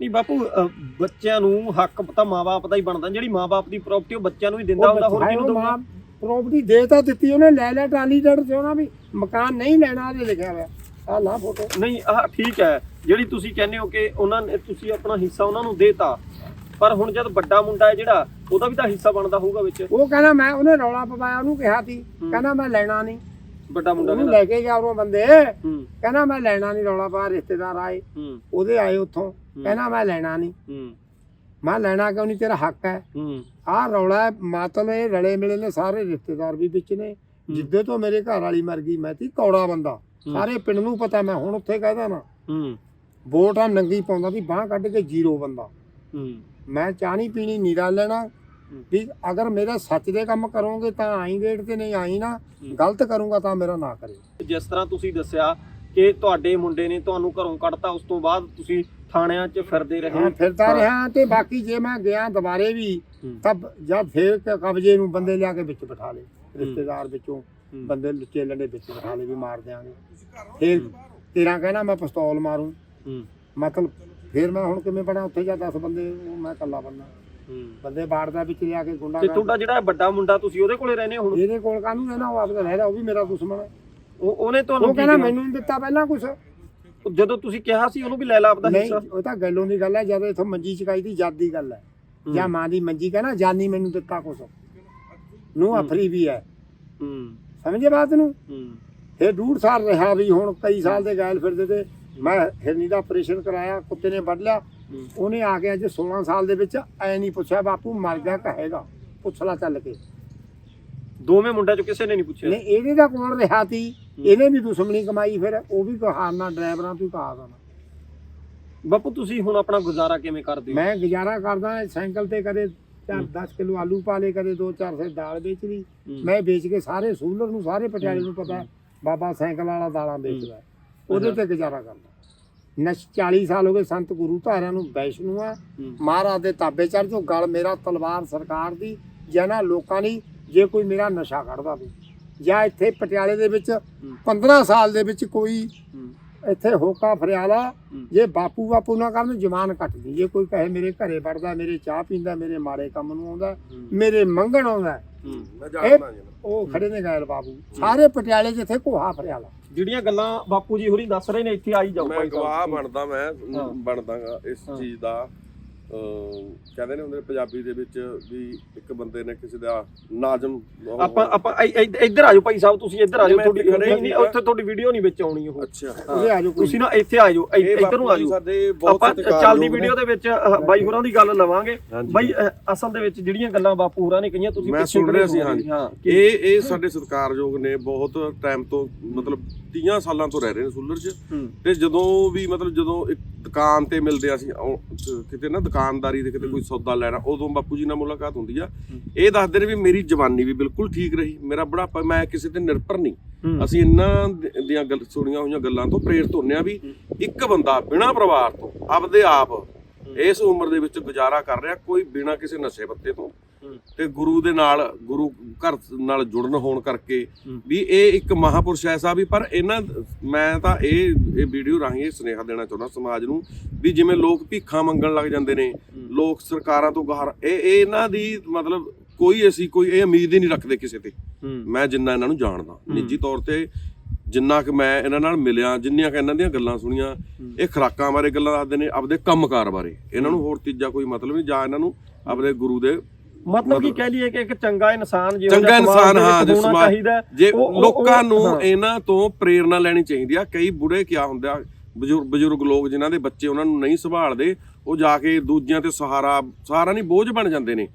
ਨਹੀਂ ਬਾਪੂ ਅ, ਬੱਚਿਆਂ ਨੂੰ ਹੱਕ ਤਾਂ ਮਾਪੇ ਦਾ ਹੀ ਬਣਦਾ। ਜਿਹੜੀ ਮਾਪੇ ਦੀ ਪ੍ਰਾਪਰਟੀ ਉਹ ਬੱਚਿਆਂ ਨੂੰ ਹੀ ਦਿੰਦਾ ਹੁੰਦਾ ਹੋਰ ਕਿਹਨੂੰ ਦਊਗਾ? ਪ੍ਰਾਪਰਟੀ ਦੇ ਤਾਂ ਦਿੱਤੀ ਉਹਨੇ ਲੈ ਲੈ ਟਾਲੀ ਡੜ ਤੇ ਉਹਨਾਂ ਵੀ। ਮਕਾਨ ਨਹੀਂ ਲੈਣਾ ਉਹਦੇ ਲਿਖਿਆ ਹੋਇਆ। ਆ ਲਾ ਫੋਟੋ ਨਹੀਂ ਆਹ ਠੀਕ ਹੈ। ਜਿਹੜੀ ਤੁਸੀਂ ਕਹਿੰਦੇ ਹੋ ਕਿ ਉਹਨਾਂ ਨੇ ਤੁਸੀਂ ਆਪਣਾ ਹਿੱਸਾ ਉਹਨਾਂ ਨੂੰ ਦੇਤਾ। ਪਰ ਹੁਣ ਜਦ ਵੱਡਾ ਮੁੰਡਾ ਹੈ ਜਿਹੜਾ ਉਹਦਾ ਵੀ ਤਾਂ ਹਿੱਸਾ ਬਣਦਾ ਹੋਊਗਾ ਵਿੱਚ। ਉਹ ਕਹਿੰਦਾ ਮੈਂ ਉਹਨੇ ਰੌਲਾ ਪਵਾਇਆ ਉਹਨੂੰ ਕਿਹਾ ਸੀ। ਕਹਿੰਦਾ ਮੈਂ ਲੈਣਾ ਨਹੀਂ। ਵੱਡਾ ਮੁੰਡਾ ਉਹਨੂੰ ਲੈ ਕੇ ਗਿਆ ਉਹ ਬੰਦੇ। ਕਹਿੰਦਾ ਮੈਂ ਲੈਣਾ ਨਹੀਂ ਰੌਲਾ ਪਾ ਰਿਸ਼ਤੇਦਾਰ ਆਏ। ਉਹਦੇ ਆਏ ਉੱਥੋਂ। ਕਹਿੰਦਾ ਮੈਂ ਲੈਣਾ ਨਹੀਂ। ਮੈਂ ਲੈਣਾ ਕਿਉਂ ਨਹੀਂ? ਤੇਰਾ ਹੱਕ ਹੈ। ਆਹ ਰੌਲਾ ਹੈ, ਮਾਤਲ ਇਹ ਰਲੇ ਮਿਲੇ ਨੇ ਸਾਰੇ ਰਿਸ਼ਤੇਦਾਰ ਵੀ ਵਿੱਚ ਨੇ। ਜਿੱਦੇ ਤੋਂ ਮੇਰੇ ਘਰ ਵਾਲੀ ਮਰ ਗਈ ਮੈਂ ਤੀ ਕੌੜਾ ਬੰਦਾ। ਸਾਰੇ ਪਿੰਡ ਨੂੰ ਪਤਾ ਮੈਂ ਹੁਣ ਉੱਥੇ ਕਹਿਦਾ ਨਾ। ਵੋਟ ਆ ਨੰਗੀ ਪਾਉਂਦਾ ਸੀ ਬਾਹ ਕੱਢ ਕੇ ਜ਼ੀਰੋ ਬੰਦਾ। ਮੈਂ ਚਾਹ ਨਹੀਂ ਪੀਣੀ ਨੀਰਾ ਲੈਣਾ। ਵੀ ਅਗਰ ਮੇਰੇ ਸੱਚ ਦੇ ਕੰਮ ਕਰੋਗੇ ਤਾਂ ਆਈ ਗੇਟ ਤੇ ਨਹੀਂ ਆਈ ਨਾ ਗਲਤ ਕਰੂੰਗਾ ਤਾਂ ਮੇਰਾ ਨਾ ਕਰੇ। ਜਿਸ ਤਰ੍ਹਾਂ ਤੁਸੀਂ ਦੱਸਿਆ ਕਿ ਤੁਹਾਡੇ ਮੁੰਡੇ ਨੇ ਤੁਹਾਨੂੰ ਘਰੋਂ ਕੱਢਤਾ ਉਸ ਤੋਂ ਬਾਅਦ ਤੁਸੀਂ ਥਾਣਿਆਂ 'ਚ ਫਿਰਦੇ ਰਹੇ। ਹਾਂ ਫਿਰਦਾ ਰਿਹਾ ਤੇ ਬਾਕੀ ਜੇ ਮੈਂ ਗਿਆ ਦੁਬਾਰੇ ਵੀ। ਤਾਂ ਜਦ ਫੇਰ ਕਬਜ਼ੇ ਨੂੰ ਬੰਦੇ ਲਿਆ ਕੇ ਵਿੱਚ ਬਿਠਾ ਲਏ। ਰਿਸ਼ਤੇਦਾਰ ਵਿੱਚੋਂ। ਬੰਦੇ ਲੁੱਚੇ ਲੰਡੇ ਵਿੱਚ ਬਿਠਾ ਲਏ ਵੀ ਮਾਰ ਦਿਆਂਗੇ। ਫੇਰ ਤੇਰਾ ਕਹਿਣਾ ਮੈਂ ਪਿਸਤੌਲ ਮਾਰੂੰ। ਮਤਲਬ ਫੇਰ ਮੈਂ ਹੁਣ ਕਿਵੇਂ ਬਣਾ? ਉੱਥੇ ਜਾ 10 ਬੰਦੇ ਮੈਂ ਇਕੱਲਾ ਹੂੰ ਬੰਦੇ ਬਾੜਦਾ ਵਿੱਚ ਲਿਆ ਕੇ ਗੁੰਡਾ ਤੇ ਤੁਹਾਡਾ ਜਿਹੜਾ ਵੱਡਾ ਮੁੰਡਾ ਤੁਸੀਂ ਉਹਦੇ ਕੋਲੇ ਰਹਿੰਦੇ ਹੋ ਹੁਣ? ਇਹਦੇ ਕੋਲ ਕਾਹਨੂੰ ਰਹਿਣਾ? ਉਹ ਆਪਦਾ ਰਹਿਦਾ ਉਹ ਵੀ ਮੇਰਾ ਦੁਸ਼ਮਣ ਹੈ। ਉਹ ਉਹਨੇ ਤੁਹਾਨੂੰ ਉਹ ਕਹਿੰਦਾ? ਮੈਨੂੰ ਨਹੀਂ ਦਿੱਤਾ ਪਹਿਲਾਂ ਕੁਛ। ਜਦੋਂ ਤੁਸੀਂ ਕਿਹਾ ਸੀ ਉਹਨੂੰ ਵੀ ਲੈ ਲਾ ਆਪਦਾ ਨਹੀਂ ਹਿੱਸਾ। ਉਹ ਤਾਂ ਗੱਲੋਂ ਦੀ ਗੱਲ ਹੈ ਜਦ ਇਥੋਂ ਮੰਜੀ ਚਕਾਈ ਦੀ ਜਦ ਦੀ ਗੱਲ ਹੈ। ਜਾਂ ਮਾਂ ਦੀ ਮੰਜੀ ਕਹਿੰਦਾ ਜਾਨੀ ਮੈਨੂੰ ਦਿੱਤਾ ਕੁਛ। ਨੂੰ ਅਫਰੀ ਵੀ ਹੈ। ਹੂੰ। ਸਮਝੇ ਬਾਤ ਨੂੰ? ਹੂੰ। ਇਹ ਡੂਢ ਸਾਲ ਰਿਹਾ ਵੀ ਹੁਣ ਕਈ ਸਾਲ ਦੇ ਗਾਇਲ ਫਿਰਦੇ ਤੇ ਮੈਂ ਹਿਰਨੀ ਦਾ ਆਪਰੇਸ਼ਨ ਕਰਾਇਆ ਕੁੱਤੇ ਨੇ ਵੱਢ ਲਿਆ। ਉਹਨੇ ਆ ਕੇ ਅੱਜ 16 ਸਾਲ ਦੇ ਵਿੱਚ ਐ ਨਹੀਂ ਪੁੱਛਿਆ ਬਾਪੂ ਮਰ ਗਿਆ ਕਹੇਗਾ ਪੁੱਛ ਲਾ ਚੱਲ ਕੇ। ਦੋਵੇਂ ਮੁੰਡਿਆਂ ਚੋਂ ਕਿਸੇ ਨੇ ਨਹੀਂ ਪੁੱਛਿਆ। ਨਹੀਂ ਇਹਦੇ ਦਾ ਕੋਲ ਰਿਹਾ ਤੀ ਇਹਨੇ ਵੀ ਦੁਸ਼ਮਣੀ ਕਮਾਈ ਫਿਰ ਉਹ ਵੀ ਕਹਾਣਾ ਡਰਾਈਵਰਾਂ ਤੋਂ ਕਹਾ ਦੇਣਾ ਬਾਪੂ ਤੁਸੀਂ ਹੁਣ ਆਪਣਾ ਗੁਜ਼ਾਰਾ ਕਿਵੇਂ ਕਰਦੇ ਹੋ? ਮੈਂ ਗੁਜ਼ਾਰਾ ਕਰਦਾ ਸਾਈਕਲ ਤੇ ਕਦੇ ਚਾਰ ਹੂੰ। 10 ਕਿਲੋ ਆਲੂ ਪਾ ਲੇ ਕਦੇ ਦੋ ਚਾਰ ਸੇ ਦਾਲ ਵੇਚ ਲਈ। ਮੈਂ ਵੇਚ ਕੇ ਸਾਰੇ ਸੂਲਰ ਨੂੰ ਸਾਰੇ ਪਟਿਆਲੇ ਨੂੰ ਪਤਾ ਬਾਬਾ ਸਾਈਕਲ ਵਾਲਾ ਦਾਲਾਂ ਵੇਚਦਾ ਉਹਦੇ ਤੇ ਗੁਜ਼ਾਰਾ ਕਰਦਾ। ਨਸ਼ 40 ਸਾਲ ਹੋ ਗਏ ਸੰਤ ਗੁਰੂ ਧਾਰਿਆਂ ਨੂੰ ਵੈਸ਼ਨੂ ਆ। ਮਹਾਰਾਜ ਦੇ ਤਾਬੇ ਚੜ ਜੋ ਗਲ ਮੇਰਾ ਤਲਵਾਰ ਸਰਕਾਰ ਦੀ ਜਨਾ ਲੋਕਾਂ ਦੀ ਜੇ ਕੋਈ ਮੇਰਾ ਨਸ਼ਾ ਕੱਢਦਾ ਵੇ ਜਾਂ ਇੱਥੇ ਪਟਿਆਲੇ ਦੇ ਵਿੱਚ 15 ਸਾਲ ਦੇ ਵਿੱਚ ਕੋਈ। ਇੱਥੇ ਹੋਕਾ ਫਰਿਆਲਾ। ਜੇ ਬਾਪੂ ਬਾਪੂ ਨਾ ਕਰਨ ਜਮਾਨ ਕੱਟਦੀ ਜੇ ਕੋਈ ਕਹੇ ਮੇਰੇ ਘਰੇ ਵੜਦਾ ਮੇਰੇ ਚਾਹ ਪੀਂਦਾ ਮੇਰੇ ਮਾੜੇ ਕੰਮ ਨੂੰ ਆਉਂਦਾ। ਮੇਰੇ ਮੰਗਣ ਆਉਂਦਾ ਉਹ ਖੜੇ ਨੇ ਗਾਇਲ ਬਾਬੂ ਸਾਰੇ ਪਟਿਆਲੇ ਜਿੱਥੇ ਕੋਹਾ ਫਰਿਆਲਾ ਜਿਹੜੀਆਂ ਗੱਲਾਂ ਬਾਪੂ ਜੀ ਹੋਰੀ ਦੱਸ ਰਹੇ ਨੇ ਇੱਥੇ ਆਈ ਜਾਓ ਮੈਂ। ਗਵਾਹ ਬਣਦਾ ਮੈਂ। ਬਣਦਾਗਾ ਇਸ। ਚੀਜ਼ ਦਾ ਕਹਿੰਦੇ ਨੇ ਹੁੰਦੇ ਨੇ ਪੰਜਾਬੀ ਦੇ ਵਿੱਚ ਵੀ ਇੱਕ ਬੰਦੇ ਨੇ ਕਿਸੇ ਦਾ ਨਾਜ਼ਮ ਆਪਾਂ ਆਪਾਂ ਇੱਧਰ ਆ ਜਾਓ ਭਾਈ ਸਾਹਿਬ ਤੁਸੀਂ ਇੱਧਰ ਆ ਜਾਓ ਮੈਂ ਤੁਹਾਡੀ ਨਹੀਂ ਨਹੀਂ। ਉੱਥੇ ਤੁਹਾਡੀ ਵੀਡੀਓ ਨਹੀਂ ਵਿੱਚ ਆਉਣੀ ਉਹ ਅੱਛਾ ਤੁਸੀਂ ਨਾ ਇੱਥੇ ਆ ਜਾਓ ਇ- ਇਹ ਇੱਧਰ ਨੂੰ ਆ ਬਾਪੂ ਜੀ ਜਾਓ ਸਾਡੇ ਬਹੁਤ ਆਪਾਂ ਚੱਲਦੀ। ਵੀਡੀਓ ਦੇ ਵਿੱਚ ਬਾਈ ਹੋਰਾਂ ਦੀ ਗੱਲ ਲਵਾਂਗੇ। ਬਾਈ ਅਸਲ ਦੇ ਵਿੱਚ ਜਿਹੜੀਆਂ ਗੱਲਾਂ ਬਾਪੂ ਹੋਰਾਂ ਨੇ ਕਹੀਆਂ ਤੁਸੀਂ ਮੈਂ ਪਿੱਛੇ ਸੁਣ ਰਿਹਾ ਸੀ। ਹਾਂ ਇਹ ਇਹ ਸਾਡੇ ਸਤਿਕਾਰਯੋਗ ਨੇ ਬਹੁਤ ਟਾਈਮ ਤੋਂ ਮਤਲਬ 30 ਸਾਲਾਂ ਤੋਂ ਰਹਿ ਰਹੇ ਨੇ ਸੂਲਰ 'ਚ। ਤੇ ਜਦੋਂ ਵੀ ਮਤਲਬ ਜਦੋਂ ਇੱਕ ਦੁਕਾਨ ਤੇ ਮਿਲਦੇ ਆ ਅਸੀਂ ਕਿਤੇ ਨਾ ਦੁਕਾਨਦਾਰੀ ਦੇ ਕਿਤੇ ਕੋਈ ਸੌਦਾ ਲੈਣਾ ਉਦੋਂ ਬਾਪੂ ਜੀ ਨਾਲ ਮੁਲਾਕਾਤ ਹੁੰਦੀ ਆ। ਇਹ ਦੱਸਦੇ ਨੇ ਵੀ ਮੇਰੀ ਜਵਾਨੀ ਵੀ ਬਿਲਕੁਲ ਠੀਕ ਰਹੀ। ਮੇਰਾ ਬੁਢਾਪਾ ਮੈਂ ਕਿਸੇ ਤੇ ਨਿਰਭਰ ਨਹੀਂ। ਅਸੀਂ ਇਹਨਾਂ ਦ- ਦੀਆਂ ਗੱਲ ਸੁਣੀਆਂ ਹੋਈਆਂ ਗੱਲਾਂ ਤੋਂ ਪ੍ਰੇਰਿਤ ਹੁੰਨੇ ਆ ਵੀ ਇੱਕ ਬੰਦਾ ਬਿਨਾਂ ਪਰਿਵਾਰ ਤੋਂ ਆਪਦੇ ਆਪ ਇਸ ਉਮਰ ਦੇ ਵਿੱਚ ਗੁਜ਼ਾਰਾ ਕਰ ਰਿਹਾ ਕੋਈ ਬਿਨਾਂ ਕਿਸੇ ਨਸ਼ੇ ਪੱਤੇ ਤੋਂ। ਤੇ ਗੁਰੂ ਦੇ ਨਾਲ ਗੁਰੂ ਘਰ ਨਾਲ ਜੁੜਨ ਹੋਣ ਕਰਕੇ। ਵੀ ਇਹ ਇੱਕ ਮਹਾਪੁਰਸ਼ ਐਸਾ ਵੀ ਪਰ ਇਹਨਾਂ ਮੈਂ ਤਾਂ ਇਹ ਇਹ ਵੀਡੀਓ ਰਾਹੀਂ ਇਹ ਸੁਨੇਹਾ ਦੇਣਾ ਚਾਹੁੰਦਾ ਸਮਾਜ ਨੂੰ ਵੀ ਜਿਵੇਂ ਲੋਕ ਭੀਖਾਂ ਮੰਗਣ ਲੱਗ ਜਾਂਦੇ ਨੇ ਲੋਕ ਸਰਕਾਰਾਂ ਤੋਂ ਗਾਰ ਇਹ ਇਹ ਇਹਨਾਂ ਦੀ ਮਤਲਬ ਕੋਈ ਅਸੀਂ ਕੋਈ ਇਹ ਉਮੀਦ ਹੀ ਨਹੀਂ ਰੱਖਦੇ ਕਿਸੇ ਤੇ। ਮੈਂ ਜਿੰਨਾ ਇਹਨਾਂ ਨੂੰ ਜਾਣਦਾ ਨਿੱਜੀ ਤੌਰ ਤੇ ਜਿੰਨਾ ਕਿ ਮੈਂ ਇਹਨਾਂ ਨਾਲ ਮਿਲਿਆ ਜਿੰਨੀਆਂ ਕਿ ਇਹਨਾਂ ਦੀਆਂ ਗੱਲਾਂ ਸੁਣੀਆਂ ਇਹ ਖਰਾਕਾਂ ਬਾਰੇ ਗੱਲਾਂ ਦੱਸਦੇ ਨੇ ਆਪਦੇ ਕੰਮਕਾਰ ਬਾਰੇ। ਇਹਨਾਂ ਨੂੰ ਹੋਰ ਤੀਜਾ ਕੋਈ ਮਤਲਬ ਨਹੀਂ ਜਾਂ ਇਹਨਾਂ ਨੂੰ ਆਪਦੇ ਗੁਰੂ ਦੇ ਮਤਲਬ ਕੀ ਕਹਿ ਲਈਏ ਕਿ ਇੱਕ ਚੰਗਾ ਇਨਸਾਨ ਜਿਹੋ ਚੰਗਾ ਇਨਸਾਨ, ਹਾਂ, ਜੇ ਸਮਾਜ- ਜੇ ਲੋਕਾਂ ਨੂੰ। ਇਹਨਾਂ ਤੋਂ ਪ੍ਰੇਰਣਾ ਲੈਣੀ ਚਾਹੀਦੀ ਆ ਕਈ ਬੁੜੇ ਕਿਆ ਹੁੰਦੇ ਆ ਬਜ਼ੁਰਗ ਲੋਕ ਜਿਨ੍ਹਾਂ ਦੇ ਬੱਚੇ ਉਹਨਾਂ ਨੂੰ ਨਹੀਂ ਸੰਭਾਲਦੇ ਉਹ ਜਾ ਕੇ ਦੂਜਿਆਂ ਤੇ ਸਹਾਰਾ ਸਹਾਰਾ ਨਹੀਂ ਬੋਝ ਬਣ ਜਾਂਦੇ ਨੇ।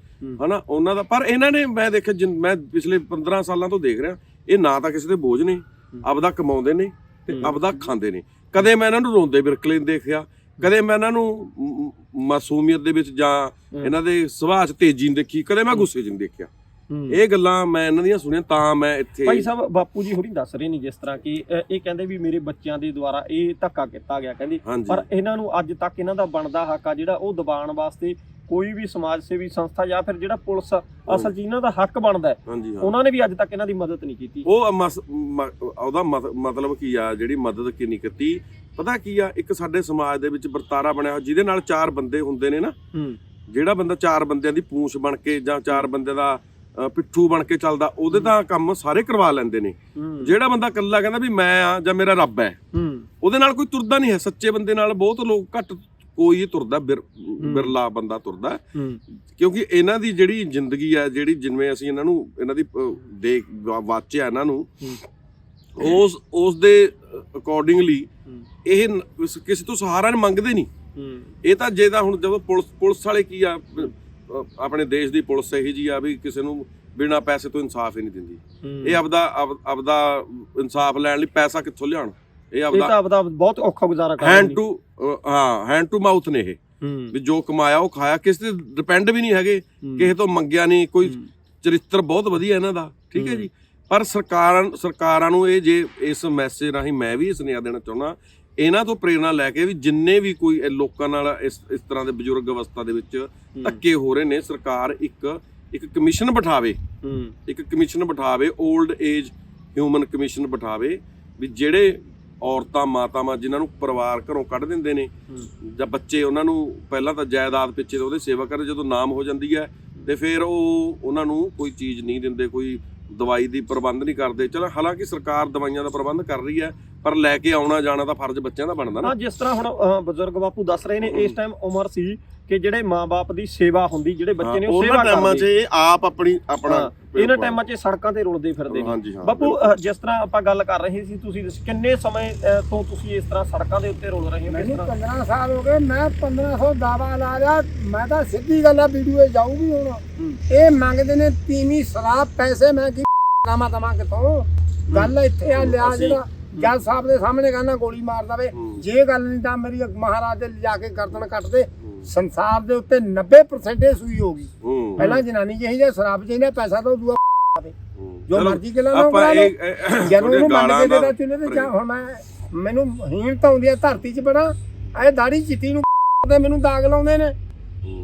ਹਨਾ ਉਹਨਾਂ ਦਾ ਪਰ ਇਹਨਾਂ ਨੇ ਮੈਂ ਦੇਖਿਆ ਮੈਂ ਪਿਛਲੇ 15 ਸਾਲਾਂ ਤੋਂ ਦੇਖ ਰਿਹਾ ਇਹ ਨਾ ਤਾਂ ਕਿਸੇ ਦੇ ਬੋਝ ਨੇ ਆਪਦਾ ਕਮਾਉਂਦੇ ਨੇ ਤੇ। ਆਪਦਾ ਖਾਂਦੇ ਨੇ ਕਦੇ ਮੈਂ ਇਹਨਾਂ ਨੂੰ ਰੋਂਦੇ ਬਿਰਕਲੇ ਨਹੀਂ ਦੇਖਿਆ ਕਦੇ ਮੈਂ ਇਹਨਾਂ ਨੂੰ ਮ- ਮ- ਮਾਸੂਮੀਅਤ ਦੇ ਵਿੱਚ ਜਾਂ ਇਹਨਾਂ ਦੇ ਸੁਭਾਅ 'ਚ ਤੇਜ਼ੀ ਨਹੀਂ ਦੇਖੀ ਕਦੇ ਮੈਂ ਗੁੱਸੇ 'ਚ ਨਹੀਂ ਦੇਖਿਆ। ਹੂੰ। ਇਹ ਗੱਲਾਂ ਮੈਂ ਇਹਨਾਂ ਦੀਆਂ ਸੁਣੀਆਂ ਤਾਂ ਮੈਂ ਇੱਥੇ ਭਾਈ ਸਾਹਿਬ ਬਾਪੂ ਜੀ ਹੋਰੀ ਦੱਸ ਰਹੇ ਨੇ ਜਿਸ ਤਰ੍ਹਾਂ ਕਿ ਅ, ਇਹ ਕਹਿੰਦੇ ਵੀ ਮੇਰੇ ਬੱਚਿਆਂ ਦੇ ਦੁਆਰਾ ਇਹ ਧੱਕਾ ਕੀਤਾ ਗਿਆ ਕਹਿੰਦੀ। ਹਾਂਜੀ। ਪਰ ਇਹਨਾਂ ਨੂੰ ਅੱਜ ਤੱਕ ਇਹਨਾਂ ਦਾ ਬਣਦਾ ਹੱਕ ਆ ਜਿਹੜਾ ਉਹ ਦਬਾਉਣ ਵਾਸਤੇ ਕੋਈ ਵੀ ਸਮਾਜ ਸੇਵੀ ਸੰਸਥਾ ਜਾਂ ਫਿਰ ਜਿਹੜਾ ਪੁਲਿਸ ਅਸਲ 'ਚ ਇਹਨਾਂ ਦਾ ਹੱਕ ਬਣਦਾ ਹੈ। ਹਾਂਜੀ ਹਾਂ। ਉਹਨਾਂ ਨੇ ਵੀ ਅੱਜ ਤੱਕ ਇਹਨਾਂ ਦੀ ਮਦਦ ਨਹੀਂ ਕੀਤੀ। ਉਹ ਮਸ- ਮ- ਉਹਦਾ ਮਤ- ਮਤਲਬ ਕੀ ਆ ਜਿਹੜੀ ਮਦਦ ਕਿੰਨੀ ਕੀਤੀ ਪਤਾ ਕੀ ਆ ਇੱਕ ਸਾਡੇ ਸਮਾਜ ਦੇ ਵਿੱਚ ਵਰਤਾਰਾ ਬਣਿਆ ਹੋਇਆ, ਜਿਹਦੇ ਨਾਲ ਚਾਰ ਬੰਦੇ ਹੁੰਦੇ ਨੇ ਨਾ। ਹੂੰ। ਜਿਹੜਾ ਬੰਦਾ ਚਾਰ ਬੰਦਿਆਂ ਦੀ ਪੂੰਛ ਬਣ ਕੇ ਜਾਂ ਚਾਰ ਬੰਦੇ ਦਾ ਪਿੱਠੂ ਬਣ ਕੇ ਚੱਲਦਾ ਉਹਦੇ ਤਾਂ ਕੰਮ ਸਾਰੇ ਕਰਵਾ ਲੈਂਦੇ ਨੇ। ਜਿਹੜਾ ਬੰਦਾ ਇਕੱਲਾ ਕਹਿੰਦਾ ਵੀ ਮੈਂ ਆ ਜਾਂ ਮੇਰਾ ਰੱਬ ਹੈ। ਹੂੰ। ਉਹਦੇ ਨਾਲ ਕੋਈ ਤੁਰਦਾ ਨਹੀਂ ਹੈ ਸੱਚੇ ਬੰਦੇ ਨਾਲ ਬਹੁਤ ਲੋਕ ਘੱਟ ਕੋਈ ਹੀ ਤੁਰਦਾ ਬਿਰ- ਬਿਰਲਾ ਬੰਦਾ ਤੁਰਦਾ। ਕਿਉਂਕਿ ਇਹਨਾਂ ਦੀ ਜਿਹੜੀ ਜ਼ਿੰਦਗੀ ਹੈ ਜਿਹੜੀ ਜਿਵੇਂ ਅਸੀਂ ਇਹਨਾਂ ਨੂੰ ਇਹਨਾਂ ਦੀ ਦੇਖ ਵਾਚਿਆ ਇਹਨਾਂ ਨੂੰ ਉਸ ਉਸ ਦੇ ਅਕੋਰਡਿੰਗਲੀ। ਇਹ ਨ- ਕਿਸ- ਤੋਂ ਸਹਾਰਾ ਨਹੀਂ ਮੰਗਦੇ ਨਹੀਂ। ਹੂੰ। ਇਹ ਤਾਂ ਜੇ ਤਾਂ ਹੁਣ ਜਦੋਂ ਪੁਲਿਸ ਪੁਲਿਸ ਵਾਲੇ ਕੀ ਆ ਆਪਣੇ ਦੇਸ਼ ਦੀ ਪੁਲਿਸ ਇਹੀ ਜੀ ਆ ਵੀ ਕਿਸੇ ਨੂੰ ਬਿਨਾਂ ਪੈਸੇ ਤੋਂ ਇਨਸਾਫ ਹੀ ਨਹੀਂ ਦਿੰਦੀ। ਹੂੰ। ਇਹ ਆਪਦਾ ਆਪ- ਆਪਦਾ ਇਨਸਾਫ ਲੈਣ ਲਈ ਪੈਸਾ ਕਿੱਥੋਂ ਲਿਆਉਣ? ਇਹ ਇਹ ਆਪਦਾ ਤਾਂ ਆਪਦਾ ਬਹੁਤ ਔਖਾ ਗੁਜ਼ਾਰਾ ਕਰ ਹੈਂਡ ਟੂ ਹਾਂ ਹੈਂਡ ਟੂ ਮਾਊਥ ਨੇ ਇਹ। ਵੀ ਜੋ ਕਮਾਇਆ ਉਹ ਖਾਇਆ। ਕਿਸੇ ਤੇ ਡਿਪੈਂਡ ਵੀ ਨਹੀਂ ਹੈਗੇ। ਕਿਸੇ ਤੋਂ ਮੰਗਿਆ ਨਹੀਂ। ਕੋਈ। ਚਰਿੱਤਰ ਬਹੁਤ ਵਧੀਆ ਇਹਨਾਂ ਦਾ। ਠੀਕ ਹੂੰ। ਜੀ? ਪਰ ਸਰਕਾਰਾਂ ਸਰਕਾਰਾਂ ਨੂੰ ਇਹ ਜੇ ਇਸ ਮੈਸੇਜ ਰਾਹੀਂ ਮੈਂ ਵੀ ਸੁਨੇਹਾ ਦੇਣਾ ਚਾਹੁੰਦਾ ਇਹਨਾਂ ਤੋਂ ਪ੍ਰੇਰਣਾ ਲੈ ਕੇ ਵੀ ਜਿੰਨੇ ਵੀ ਕੋਈ ਲੋਕਾਂ ਨਾਲ ਇਸ ਇਸ ਤਰ੍ਹਾਂ ਦੇ ਬਜ਼ੁਰਗ ਅਵਸਥਾ ਦੇ ਵਿੱਚ ਧੱਕੇ ਹੋ ਰਹੇ ਨੇ ਸਰਕਾਰ ਇੱਕ ਇੱਕ ਕਮਿਸ਼ਨ ਬਿਠਾਵੇ। ਇੱਕ ਕਮਿਸ਼ਨ ਬਿਠਾਵੇ 올ਡ ਏਜ ਹਿਊਮਨ ਕਮਿਸ਼ਨ ਬਿਠਾਵੇ ਵੀ ਜਿਹੜੇ ਔਰਤਾਂ ਮਾਤਾਵਾਂ ਜਿਨ੍ਹਾਂ ਨੂੰ ਪਰਿਵਾਰ ਘਰੋਂ ਕੱਢ ਦਿੰਦੇ ਨੇ ਜਾਂ ਬੱਚੇ ਉਹਨਾਂ ਨੂੰ ਪਹਿਲਾਂ ਤਾਂ ਜਾਇਦਾਦ ਪਿੱਛੇ ਉਹਦੇ ਸੇਵਾ ਕਰ ਜਦੋਂ ਨਾਮ ਹੋ ਜਾਂਦੀ ਹੈ ਤੇ ਫਿਰ ਉਹ ਉਹਨਾਂ ਨੂੰ ਕੋਈ ਚੀਜ਼ ਨਹੀਂ ਦਿੰਦੇ ਕੋਈ ਦਵਾਈ ਦੀ ਪ੍ਰਬੰਧ ਨਹੀਂ ਕਰਦੇ। ਚਲੋ ਹਾਲਾਂਕਿ ਸਰਕਾਰ ਦਵਾਈਆਂ ਦਾ ਪ੍ਰਬੰਧ ਕਰ ਰਹੀ ਹੈ ਪਰ ਲੈ ਕੇ ਆਉਣਾ ਜਾਣਾ ਤਾਂ ਫਰਜ਼ ਬੱਚਿਆਂ ਦਾ ਬਣਦਾ ਨਾ। ਹਾਂ ਜਿਸ ਤਰ੍ਹਾਂ ਹੁਣ ਬਜ਼ੁਰਗ ਬਾਪੂ ਦੱਸ ਰਹੇ ਨੇ ਇਸ ਟਾਈਮ ਉਮਰ ਸੀ ਕਿ ਜਿਹੜੇ ਮਾਪੇ ਦੀ ਸੇਵਾ ਹੁੰਦੀ ਜਿਹੜੇ ਬੱਚੇ ਨੇ ਉਹ ਉਹਨਾਂ ਸੇਵਾ ਟਾਈਮਾਂ 'ਚ ਕਰਦੇ ਇਹ ਆਪ ਆਪਣੀ ਆਪਣਾ ਇਹਨਾਂ ਟਾਈਮਾਂ 'ਚ ਸੜਕਾਂ ਤੇ ਰੁਲਦੇ ਫਿਰਦੇ ਨੇ। ਬਾਪੂ ਜਿਸ ਤਰ੍ਹਾਂ ਆਪਾਂ ਗੱਲ ਕਰ ਰਹੇ ਸੀ ਤੁਸੀਂ ਦੱਸ- ਕਿੰਨੇ ਸਮੇਂ ਤੋਂ ਤੁਸੀਂ ਇਸ ਤਰ੍ਹਾਂ ਸੜਕਾਂ ਦੇ ਉੱਤੇ ਰੁਲ ਰਹੇ ਹੋ ਕਿਸ ਤਰ੍ਹਾਂ? 15 ਸਾਲ ਹੋ ਗਏ ਮੈਂ 1500 ਦਾਵਾ ਲਾ ਲਿਆ ਮੈਂ ਤਾਂ ਸਿੱਧੀ ਗੱਲ ਆ ਵੀਡੀਓ ਜਾਊਗੀ ਹੁਣ। ਇਹ ਮੰਗਦੇ ਨੇ ਤੀਵੀਂ ਸ਼ਰਾਬ ਪੈਸੇ ਮੈਂ ਕੀ ਨਾਮਾ ਤਮਾ ਕਿਤੋਂ ਗੱਲ ਇੱਥੇ ਆ ਲਿਆ ਜਿਹੜਾ ਜੱਜ ਸਾਹਿਬ ਦੇ ਸਾਹਮਣੇ ਕਹਿੰਦਾ ਗੋਲੀ ਮਾਰ ਦਵੇ। ਜੇ ਗੱਲ ਨਹੀਂ ਤਾਂ ਮੇਰੀ ਮਹਾਰਾਜ ਦੇ ਲਿਜਾ ਕੇ ਗਰਦਨ ਕੱਟ ਦੇ। ਸੰਸਾਰ ਦੇ ਉੱਤੇ 90% ਇਹ ਸੂਈ ਹੂੰ ਪਹਿਲਾਂ ਜਨਾਨੀ ਜਿਹੀ ਜੇ ਸ਼ਰਾਬ ਚਾਹੀਦਾ ਪੈਸਾ ਤਾਂ ਦੂਆ ਹੂੰ। ਜੋ ਚਲੋ, ਮਰਜ਼ੀ ਕਿਲਾ ਨਾ ਆਪਾਂ ਕਰਾ ਇਹ- ਜਦੋਂ ਉਹਨੂੰ ਮੰਨ ਕੇ ਦੇਦਾ ਚੁੱਲ੍ਹੇ ਤੇ ਜਾ ਹੁਣ ਮੈਂ ਮੈਨੂੰ ਹੀਣ ਤਾਂ ਆਉਂਦੀ ਆ ਧਰਤੀ 'ਚ ਬੜਾ। ਇਹ ਦਾੜੀ ਚਿੱਟੀ ਨੂੰ ਤੇ ਮੈਨੂੰ ਦਾਗ ਲਾਉਂਦੇ ਨੇ।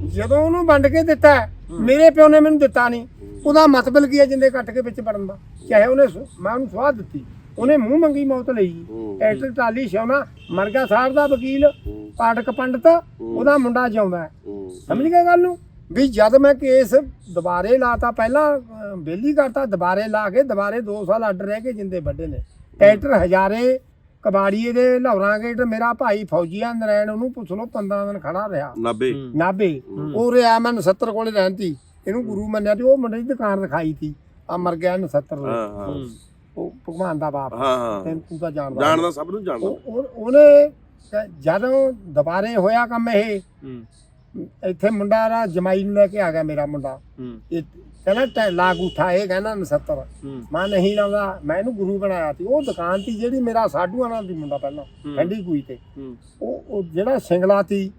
ਜਦੋਂ ਉਹਨੂੰ ਵੰਡ ਕੇ ਦਿੱਤਾ ਮੇਰੇ ਪਿਓ ਨੇ ਮੈਨੂੰ ਦਿੱਤਾ ਨਹੀਂ। ਉਹਦਾ ਮਤਲਬ ਕੀ ਹੈ ਜਿੰਦੇ ਕੱਟ ਕੇ ਵਿੱਚ ਵੜਨ ਦਾ? ਚਾਹੇ ਉਹਨੇ ਸੁ- ਮੈਂ ਉਹਨੂੰ ਸਵਾਦ ਦਿੱਤੀ। ਉਹਨੇ ਮੂੰਹ ਮੰਗੀ ਮੌਤ ਲਈ। ਹੂੰ। ਟਰੈਕਟਰ ਟਾਲੀ ਸਿਉਣਾ ਮਰਗਾ ਸਾਹਿਬ ਦਾ ਵਕੀਲ ਹੂੰ। ਪਾਟਕ ਪੰਡਤ ਉਹਦਾ ਮੁੰਡਾ ਜਿਉਂਦਾ ਹੈ। ਹੂੰ। ਸਮਝ ਗਏ ਗੱਲ ਨੂੰ? ਵੀ ਜਦ ਮੈਂ ਕੇਸ ਦੁਬਾਰੇ ਲਾਤਾ ਪਹਿਲਾਂ ਬੇਲੀ ਕਰਤਾ ਦੁਬਾਰੇ ਲਾ ਕੇ ਦੁਬਾਰੇ 2 ਸਾਲ ਅੱਡ ਰਹਿ ਕੇ ਜਿੰਦੇ ਵੱਡੇ ਨੇ। ਟਰੈਕਟਰ ਹਜ਼ਾਰੇ ਕਬਾੜੀਏ ਦੇ ਲਾਹੌਰਾਂ ਗੇਟ ਮੇਰਾ ਭਾਈ ਫੌਜੀਆ ਨਰੈਣ ਉਹਨੂੰ ਪੁੱਛ ਲਓ 15 ਦਿਨ ਖੜਾ ਰਿਹਾ। ਨਾਬੇ ਨਾਬੇ ਉਹ ਰਿਹਾ ਮੈਂ 69 ਕੋਲੇ ਰਹਿੰਦੀ ਇਹਨੂੰ ਗੁਰੂ ਮੰਨਿਆ ਤੇ ਉਹ ਮੁੰਡੇ ਦੀ ਦੁਕਾਨ ਦਿਖਾਈ ਤੀ ਆ ਮਰ ਗਿਆ 69 ਹਾਂ ਦੇ ਹਾਂ ਉਹ ਭਗਵਾਨ ਦਾ ਬਾਪ। ਹਾਂ ਹਾਂ। ਤੈਨੂੰ ਤੂੰ ਤਾਂ ਜਾਣਦਾ। ਜਾਣਦਾ ਸਭ ਨੂੰ ਜਾਣਦਾ। ਉਹ- ਉਹ- ਉਹਨੇ ਕ- ਜਦੋਂ ਦੁਬਾਰੇ ਹੋਇਆ ਕੰਮ ਇਹ ਇੱਥੇ ਮੁੰਡਾ ਨਾ ਜਮਾਈ ਨੂੰ ਲੈ ਕੇ ਆ ਗਿਆ ਮੇਰਾ ਮੁੰਡਾ। ਇਹ ਕਹਿੰਦਾ ਟੈ- ਲਾ ਗੂਠਾ ਇਹ ਕਹਿੰਦਾ 69 ਮੈਂ ਨਹੀਂ ਲਾਉਂਦਾ ਮੈਂ ਇਹਨੂੰ ਗੁਰੂ ਬਣਾਇਆ ਸੀ। ਉਹ ਦੁਕਾਨ ਤੀ ਜਿਹੜੀ ਮੇਰਾ ਸਾਡੂਆਂ ਨਾਲ ਦੀ ਮੁੰਡਾ ਪਹਿਲਾਂ ਠੰਡੀ ਕੋਈ ਤੇ। ਉਹ ਉਹ ਜਿਹੜਾ ਸਿੰਗਲਾ ਤੀ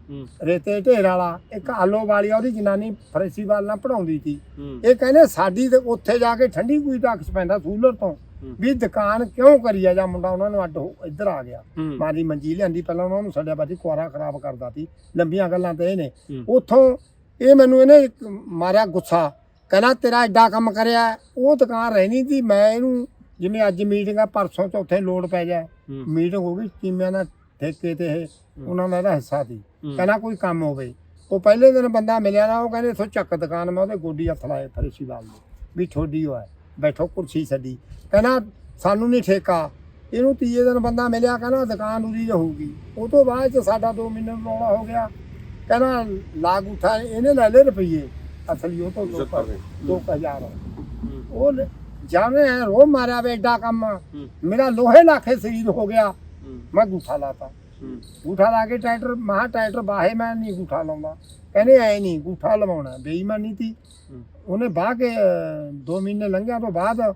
ਰੇਤੇ ਢੇਰ ਵਾਲਾ ਇੱਕ ਆਲੋ ਵਾਲੀ ਉਹਦੀ ਜਨਾਨੀ ਫਰੇਸੀ ਵਾਲ ਨਾਲ ਪੜਾਉਂਦੀ ਸੀ। ਇਹ ਕਹਿੰਦੇ ਸਾਡੀ ਤੇ ਉੱਥੇ ਜਾ ਕੇ ਠੰਡੀ ਕੋਈ ਦਾ ਅਕਸ ਪੈਂਦਾ ਸੂਲਰ ਤੋਂ। ਵੀ ਦੁਕਾਨ ਕਿਉਂ ਕਰੀ ਆ? ਜਾਂ ਮੁੰਡਾ ਉਹਨਾਂ ਨੂੰ ਅੱਡ ਹੋ- ਇੱਧਰ ਆ ਗਿਆ। ਹੂੰ। ਮਾਰੀ ਮੰਜੀ ਲਿਆਂਦੀ ਪਹਿਲਾਂ ਉਹਨਾਂ ਨੂੰ ਛੱਡਿਆ ਬਾਜੀ ਕੁਆਰਾ ਖਰਾਬ ਕਰਦਾ ਸੀ। ਲੰਬੀਆਂ ਗੱਲਾਂ ਤੇ ਇਹ ਨੇ। ਹੂੰ। ਉਥੋਂ ਇਹ ਮੈਨੂੰ ਇਹਨੇ ਇੱਕ ਮਾਰਿਆ ਗੁੱਸਾ। ਕਹਿੰਦਾ ਤੇਰਾ ਐਡਾ ਕੰਮ ਕਰਿਆ ਉਹ ਦੁਕਾਨ ਰਹਿਣੀ ਸੀ। ਮੈਂ ਇਹਨੂੰ ਜਿਵੇਂ ਅੱਜ ਮੀਟਿੰਗ ਆ ਪਰਸੋਂ ਚੌਥੇ ਲੋਡ ਪੈ ਜਾ ਹੂੰ। ਮੀਟਿੰਗ ਹੋ ਗਈ। ਕੀਮਿਆਂ ਦਾ ਠੇਕੇ ਤੇ ਇਹ ਉਹਨਾਂ ਦਾ ਇਹਦਾ ਹਿੱਸਾ ਸੀ। ਹੂੰ। ਕਹਿੰਦਾ ਕੋਈ ਕੰਮ ਹੋਵੇ। ਉਹ ਪਹਿਲੇ ਦਿਨ ਬੰਦਾ ਮਿਲਿਆ ਨਾ ਉਹ ਕਹਿੰਦੇ ਇਥੋਂ ਚੱਕ ਦੁਕਾਨ ਮੈਂ ਉਹਦੇ ਗੋਡੀ ਹੱਥ ਲਾਏ ਫਰੇਸ਼ੀ ਵਾਲ ਨੂੰ ਵੀ ਠੋਡੀ ਹੋਇਆ ਬੈਠੋ ਕੁਰਸੀ ਛੱਡੀ। ਕਹਿੰਦਾ ਸਾਨੂੰ ਨਹੀਂ ਠੇਕਾ। ਇਹਨੂੰ ਤੀਏ ਦਿਨ ਬੰਦਾ ਮਿਲਿਆ ਕਹਿੰਦਾ ਦੁਕਾਨ ਉਹਦੀ ਰਹੂਗੀ ਉਹ ਤੋਂ ਬਾਅਦ ਚ ਸਾਡਾ 2 ਮਹੀਨੇ ਨੂੰ ਰੌਲਾ ਹੋ ਗਿਆ। ਕਹਿੰਦਾ ਲਾਗ ਉਠਾ ਇਹਨੇ ਲੈ ਲਏ ਰੁਪਈਏ। ਅਸਲੀ ਉਹ ਤੋਂ ਦੋ ਪਚੱਤਰ ਦੇ। ਦੋ ਕੁ ਹਜ਼ਾਰ। ਹੂੰ। ਉਹ ਲ- ਜਾਣੇ ਰੋ ਮਾਰਿਆ ਵੇ ਏਡਾ ਕੰਮ। ਮੇਰਾ ਲੋਹੇ ਲਾਖੇ ਸਰੀਰ ਹੋ ਗਿਆ। ਮੈਂ ਗੂਠਾ ਲਾਤਾ। ਗੂਠਾ ਲਾ ਕੇ ਟਰੈਕਟਰ ਮਹਾ ਟਰੈਕਟਰ ਬਾਹੇ ਮੈਂ ਨਹੀਂ ਗੂਠਾ ਲਾਉਂਦਾ। ਕਹਿੰਦੇ ਐ ਨਹੀਂ ਗੂਠਾ ਲਵਾਉਣਾ। ਬੇਈਮਾਨੀ ਤੀ। ਉਹਨੇ ਬਾਹ ਕੇ 2 ਮਹੀਨੇ ਲੰਘਿਆ ਤੋਂ ਬਾਅਦ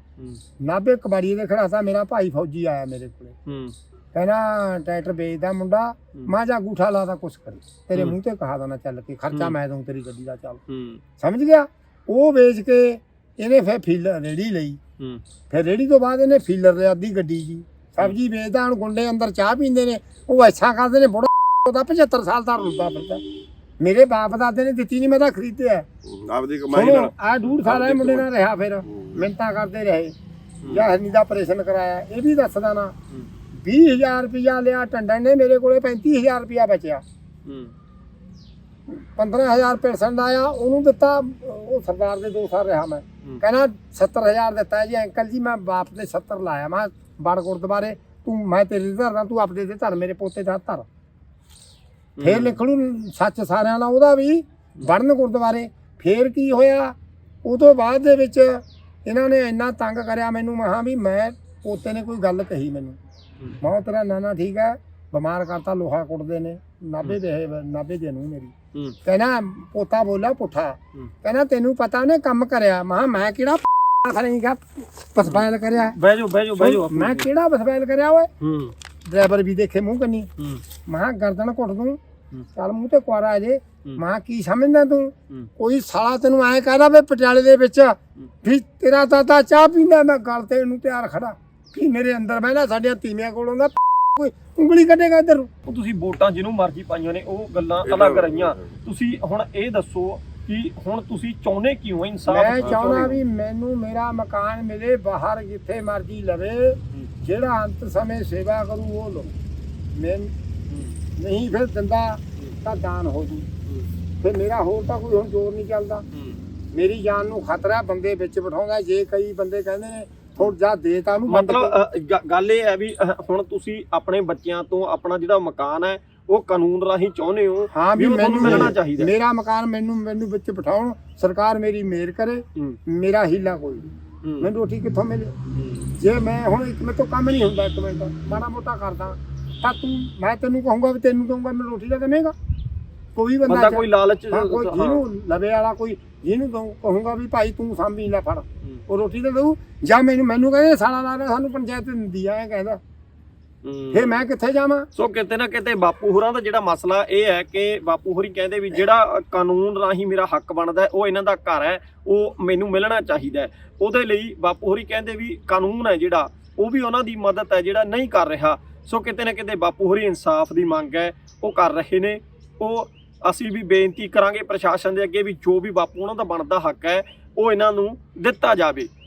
ਨਾਬੇ ਕਬਾੜੀ ਦੇ ਖੜਾਤਾ ਮੇਰਾ ਭਾਈ ਫੌਜੀ ਆਇਆ ਮੇਰੇ ਕੋਲੇ। ਹੂੰ। ਕਹਿੰਦਾ ਟਰੈਕਟਰ ਵੇਚਦਾ ਮੁੰਡਾ ਮੈਂ ਜਾ ਗੂਠਾ ਲਾਦਾ ਕੁਛ ਕਰੀ। ਤੇਰੇ। ਮੂੰਹ ਤੇ ਕਹਾ ਦੇਣਾ ਚੱਲ ਕੇ ਖਰਚਾ। ਮੈਂ ਦਊਂ ਤੇਰੀ ਗੱਡੀ ਦਾ ਚੱਲ। ਸਮਝ ਗਿਆ? ਉਹ ਵੇਚ ਕੇ ਇਹਨੇ ਫਿਰ ਫੀਲਰ ਰੇੜੀ ਲਈ। ਹੂੰ। ਫਿਰ ਰੇੜੀ ਤੋਂ ਬਾਅਦ ਇਹਨੇ ਫੀਲਰ ਦੇ ਅੱਧੀ ਗੱਡੀ ਜੀ। ਸਬਜ਼ੀ ਵੇਚਦਾ ਹੁਣ ਗੁੰਡੇ ਅੰਦਰ ਚਾਹ ਪੀਂਦੇ ਨੇ। ਉਹ ਐਸਾ ਕਰਦੇ ਨੇ ਬੁੜਾ ਉਹਦਾ 75 ਸਾਲ ਦਾ ਰੁਲਦਾ ਫਿਰਦਾ। ਮੇਰੇ ਬਾਪ ਦਾਦੇ ਨੇ ਦਿੱਤੀ ਨਹੀਂ ਮੈਂ ਤਾਂ ਖਰੀਦਿਆ। ਆਪਦੀ ਕਮਾਈ ਨਾਲ। ਆ ਡੂਢ ਸਾਲ ਇਹ ਮੁੰਡੇ ਨਾਲ ਰਿਹਾ ਫਿਰ। ਮਿੰਤਾ ਕਰਦੇ ਰਹੇ। ਜਾਂ ਹਰਨੀ ਦਾ ਆਪਰੇਸ਼ਨ ਕਰਾਇਆ ਇਹ ਵੀ ਦੱਸਦਾ ਨਾ। ਹੂੰ। 20000 ਰੁਪਇਆ ਲਿਆ ਟੰਡਨ ਨੇ ਮੇਰੇ ਕੋਲੇ 35000 ਰੁਪਇਆ ਬਚਿਆ। ਹੂੰ। 15000 ਪੈਸਣ ਆਇਆ ਉਹਨੂੰ ਦਿੱਤਾ ਉਹ ਸਰਦਾਰ ਦੇ ਦੋ ਸਾਲ ਰਿਹਾ ਮੈਂ। ਕਹਿੰਦਾ 70000 ਦਿੱਤਾ ਜੀ ਅੰਕਲ ਜੀ ਮੈਂ ਬਾਪ ਦੇ 70 ਲਾਇਆ। ਮੈਂ ਬੜ ਗੁਰਦੁਆਰੇ ਤੂੰ ਮੈਂ ਤੇਰੇ ਦੇ ਧਰਨਾ ਤੂੰ ਆਪਣੇ ਦੇ ਧਰ ਮੇਰੇ ਪੋਤੇ ਦਾ ਧਰ। ਫੇਰ ਲਿਖਣੂ ਸੱਚ ਸਾਰਿਆਂ ਦਾ ਉਹਦਾ ਵੀ ਵੜਨ ਗੁਰਦੁਆਰੇ। ਫੇਰ ਕੀ ਹੋਇਆ? ਉਹ ਤੋਂ ਬਾਅਦ ਦੇ ਵਿੱਚ ਇਹਨਾਂ ਨੇ ਇੰਨਾ ਤੰਗ ਕਰਿਆ ਮੈਨੂੰ ਮਹਾ ਵੀ ਮੈਂ ਪੋਤੇ ਨੇ ਕੋਈ ਗੱਲ ਕਹੀ ਮੈਨੂੰ। ਮੈਂ ਕਿਹਾ ਤੇਰਾ ਨਾਨਾ ਠੀਕ ਹੈ ਬਿਮਾਰ ਕਰਤਾ ਲੋਹਾ ਕੁੱਟਦੇ ਨੇ ਨਾਭੇ ਦੇ ਨਾਭੇ ਦੇ ਨੂੰ ਮੇਰੀ। ਕਹਿੰਦਾ ਪੋਤਾ ਬੋਲਾ ਪੁੱਠਾ। ਕਹਿੰਦਾ ਤੈਨੂੰ ਪਤਾ ਉਹਨੇ ਕੰਮ ਕਰਿਆ। ਮੈਂ ਕਿਹਾ ਮੈਂ ਕਿਹੜਾ ਕਰੇਗਾ ਪਸਪੈਲ ਕਰਿਆ? ਬਹਿ ਜਾਓ ਬਹਿ ਜਾਓ ਬਹਿ ਜਾਓ ਮੈਂ ਕਿਹੜਾ ਪਸਪੈਲ ਕਰਿਆ ਓਏ? ਹੂੰ। ਡਰਾਈਵਰ ਵੀ ਦੇਖੇ ਮੂੰਹ ਕੰਨੀ। ਹੂੰ। ਮੈਂ ਕਿਹਾ ਗਰਦਨ ਘੁੱਟ ਦੂੰ। ਚੱਲ ਮੂੰਹ ਤੇ ਕੁਆਰਾ ਆ ਜੇ। ਹੂੰ। ਮੈਂ ਕੀ ਸਮਝਦਾ ਤੂੰ? ਕੋਈ ਸਾਲਾ ਤੈਨੂੰ ਐਂ ਕਹਦਾ ਵੇ ਪਟਿਆਲੇ ਦੇ ਵਿੱਚ ਵੀ ਤੇਰਾ ਦਾਦਾ ਚਾਹ ਪੀਂਦਾ ਮੈਂ ਗੱਲ ਤੇ ਇਹਨੂੰ ਤਿਆਰ ਖੜਾ ਕੀ ਮੇਰੇ ਅੰਦਰ ਬਹਿਣਾ ਸਾਡੀਆਂ ਤੀਵੀਆਂ ਕੋਲ ਆਉਂਦਾ ਕੋਈ ਉਂਗਲੀ ਕੱਢੇਗਾ ਇੱਧਰ। ਉਹ ਤੁਸੀਂ ਵੋਟਾਂ ਜਿਹਨੂੰ ਮਰਜ਼ੀ ਪਾਈਆਂ ਨੇ ਉਹ ਗੱਲਾਂ ਅਲੱਗ ਰਹੀਆਂ। ਤੁਸੀਂ ਹੁਣ ਇਹ ਦੱਸੋ ਕਿ ਹੁਣ ਤੁਸੀਂ ਚਾਹੁੰਦੇ ਕਿਉਂ ਹੋ ਇਨਸਾਫ ਮੈਂ ਚਾਹੁੰਦੇ ਵੀ ਮੈਨੂੰ ਮੇਰਾ ਮਕਾਨ ਮਿਲੇ ਬਾਹਰ ਜਿੱਥੇ ਮਰਜ਼ੀ ਲਵੇ। ਜਿਹੜਾ ਅੰਤ ਸਮੇਂ ਸੇਵਾ ਕਰੂ ਉਹ ਲੋ ਮੈਂ ਨਹੀਂ ਫਿਰ ਦਿੰਦਾ ਤਾਂ ਦਾਨ ਹੋ ਜੂ ਫਿਰ ਮੇਰਾ ਹੋਰ ਤਾਂ ਕੋਈ ਹੁਣ ਜ਼ੋਰ ਨਹੀਂ ਚੱਲਦਾ। ਮੇਰੀ ਜਾਨ ਨੂੰ ਖਤਰਾ ਬੰਦੇ ਵਿੱਚ ਬਿਠਾਉਂਦਾ ਜੇ ਕਈ ਬੰਦੇ ਕਹਿੰਦੇ ਨੇ ਥੋੜ ਜਾ ਦੇ ਤਾਂ ਉਹਨੂੰ ਮਤਲਬ ਗੱਲ ਇਹ ਹੈ ਵੀ ਹੁਣ ਤੁਸੀਂ ਆਪਣੇ ਬੱਚਿਆਂ ਤੋਂ ਆਪਣਾ ਜਿਹੜਾ ਮਕਾਨ ਹੈ ਉਹ ਕਾਨੂੰਨ ਰਾਹੀਂ ਚਾਹੁੰਦੇ ਹੋ ਹਾਂ ਵੀ ਮੈਨੂੰ ਮਿਲਣਾ ਚਾਹੀਦਾ। ਮੇਰਾ ਮਕਾਨ ਮੈਨੂੰ ਮੈਨੂੰ ਵਿੱਚ ਬਿਠਾਉਣ ਸਰਕਾਰ ਮੇਰੀ ਮਿਹਰ ਕਰੇ ਮੇਰਾ ਹੀਲਾ ਕੋਈ ਮੈਨੂੰ ਰੋਟੀ ਕਿੱਥੋਂ ਮਿਲੇ? ਜੇ ਮੈਂ ਹੁਣ ਇੱਕ ਮੇਰੇ ਤੋਂ ਕੰਮ ਨਹੀਂ ਹੁੰਦਾ ਇੱਕ ਮਿੰਟ ਮਾੜਾ ਮੋਟਾ ਕਰਦਾ। ਤਾਂ ਤੂੰ ਮੈਂ ਤੈਨੂੰ ਕਹੂੰਗਾ ਵੀ ਤੈਨੂੰ ਦਊਂਗਾ ਮੈਨੂੰ ਰੋਟੀ ਦਾ ਦੇਵੇਂਗਾ ਕੋਈ ਬੰਦਾ ਬੰਦਾ ਕੋਈ ਲਾਲਚ ਹਾਂ, ਕੋਈ ਹਾਂ। ਜਿਹਨੂੰ ਲਵੇ ਵਾਲਾ ਕੋਈ ਜਿਹਨੂੰ ਤੂੰ ਕਹੂੰਗਾ ਵੀ ਭਾਈ ਤੂੰ ਸਾਂਭੀ ਲੈ ਫੜ। ਉਹ ਰੋਟੀ ਤੇ ਦਊ ਜਾਂ ਮੈਨੂੰ ਮੈਨੂੰ ਕਹਿੰਦੇ ਸਾਲਾ ਲਾ ਲੈ ਸਾਨੂੰ ਪੰਚਾਇਤ ਦਿੰਦੀ ਆ ਐ ਕਹਿੰਦਾ ਹੂੰ। ਫੇ ਮੈਂ ਕਿੱਥੇ ਜਾਵਾਂ ਸੋ ਕਿਤੇ ਨਾ ਕਿਤੇ ਬਾਪੂ ਹੋਰਾਂ ਦਾ ਜਿਹੜਾ ਮਸਲਾ ਇਹ ਹੈ ਕਿ ਬਾਪੂ ਹੋਰੀ ਕਹਿੰਦੇ ਵੀ ਜਿਹੜਾ ਕਾਨੂੰਨ ਰਾਹੀਂ ਮੇਰਾ ਹੱਕ ਬਣਦਾ ਹੈ, ਉਹ ਇਹਨਾਂ ਦਾ ਘਰ ਹੈ ਉਹ ਮੈਨੂੰ ਮਿਲਣਾ ਚਾਹੀਦਾ ਹੈ ਉਹਦੇ ਲਈ ਬਾਪੂ ਹੋਰੀ ਕਹਿੰਦੇ ਵੀ ਕਾਨੂੰਨ ਹੈ ਜਿਹੜਾ ਉਹ ਵੀ ਉਹਨਾਂ ਦੀ ਮਦਦ ਹੈ ਜਿਹੜਾ ਨਹੀਂ ਕਰ ਰਿਹਾ ਸੋ ਕਿਤੇ ਨਾ ਕਿਤੇ ਬਾਪੂ ਹੋਰੀ ਇਨਸਾਫ ਦੀ ਮੰਗ ਹੈ, ਉਹ ਕਰ ਰਹੇ ਨੇ। ਉਹ ਅਸੀਂ ਵੀ ਬੇਨਤੀ ਕਰਾਂਗੇ ਪ੍ਰਸ਼ਾਸਨ ਦੇ ਅੱਗੇ ਵੀ ਜੋ ਵੀ ਬਾਪੂ ਉਹਨਾਂ ਦਾ ਬਣਦਾ ਹੱਕ ਹੈ, ਉਹ ਇਹਨਾਂ ਨੂੰ ਦਿੱਤਾ ਜਾਵੇ।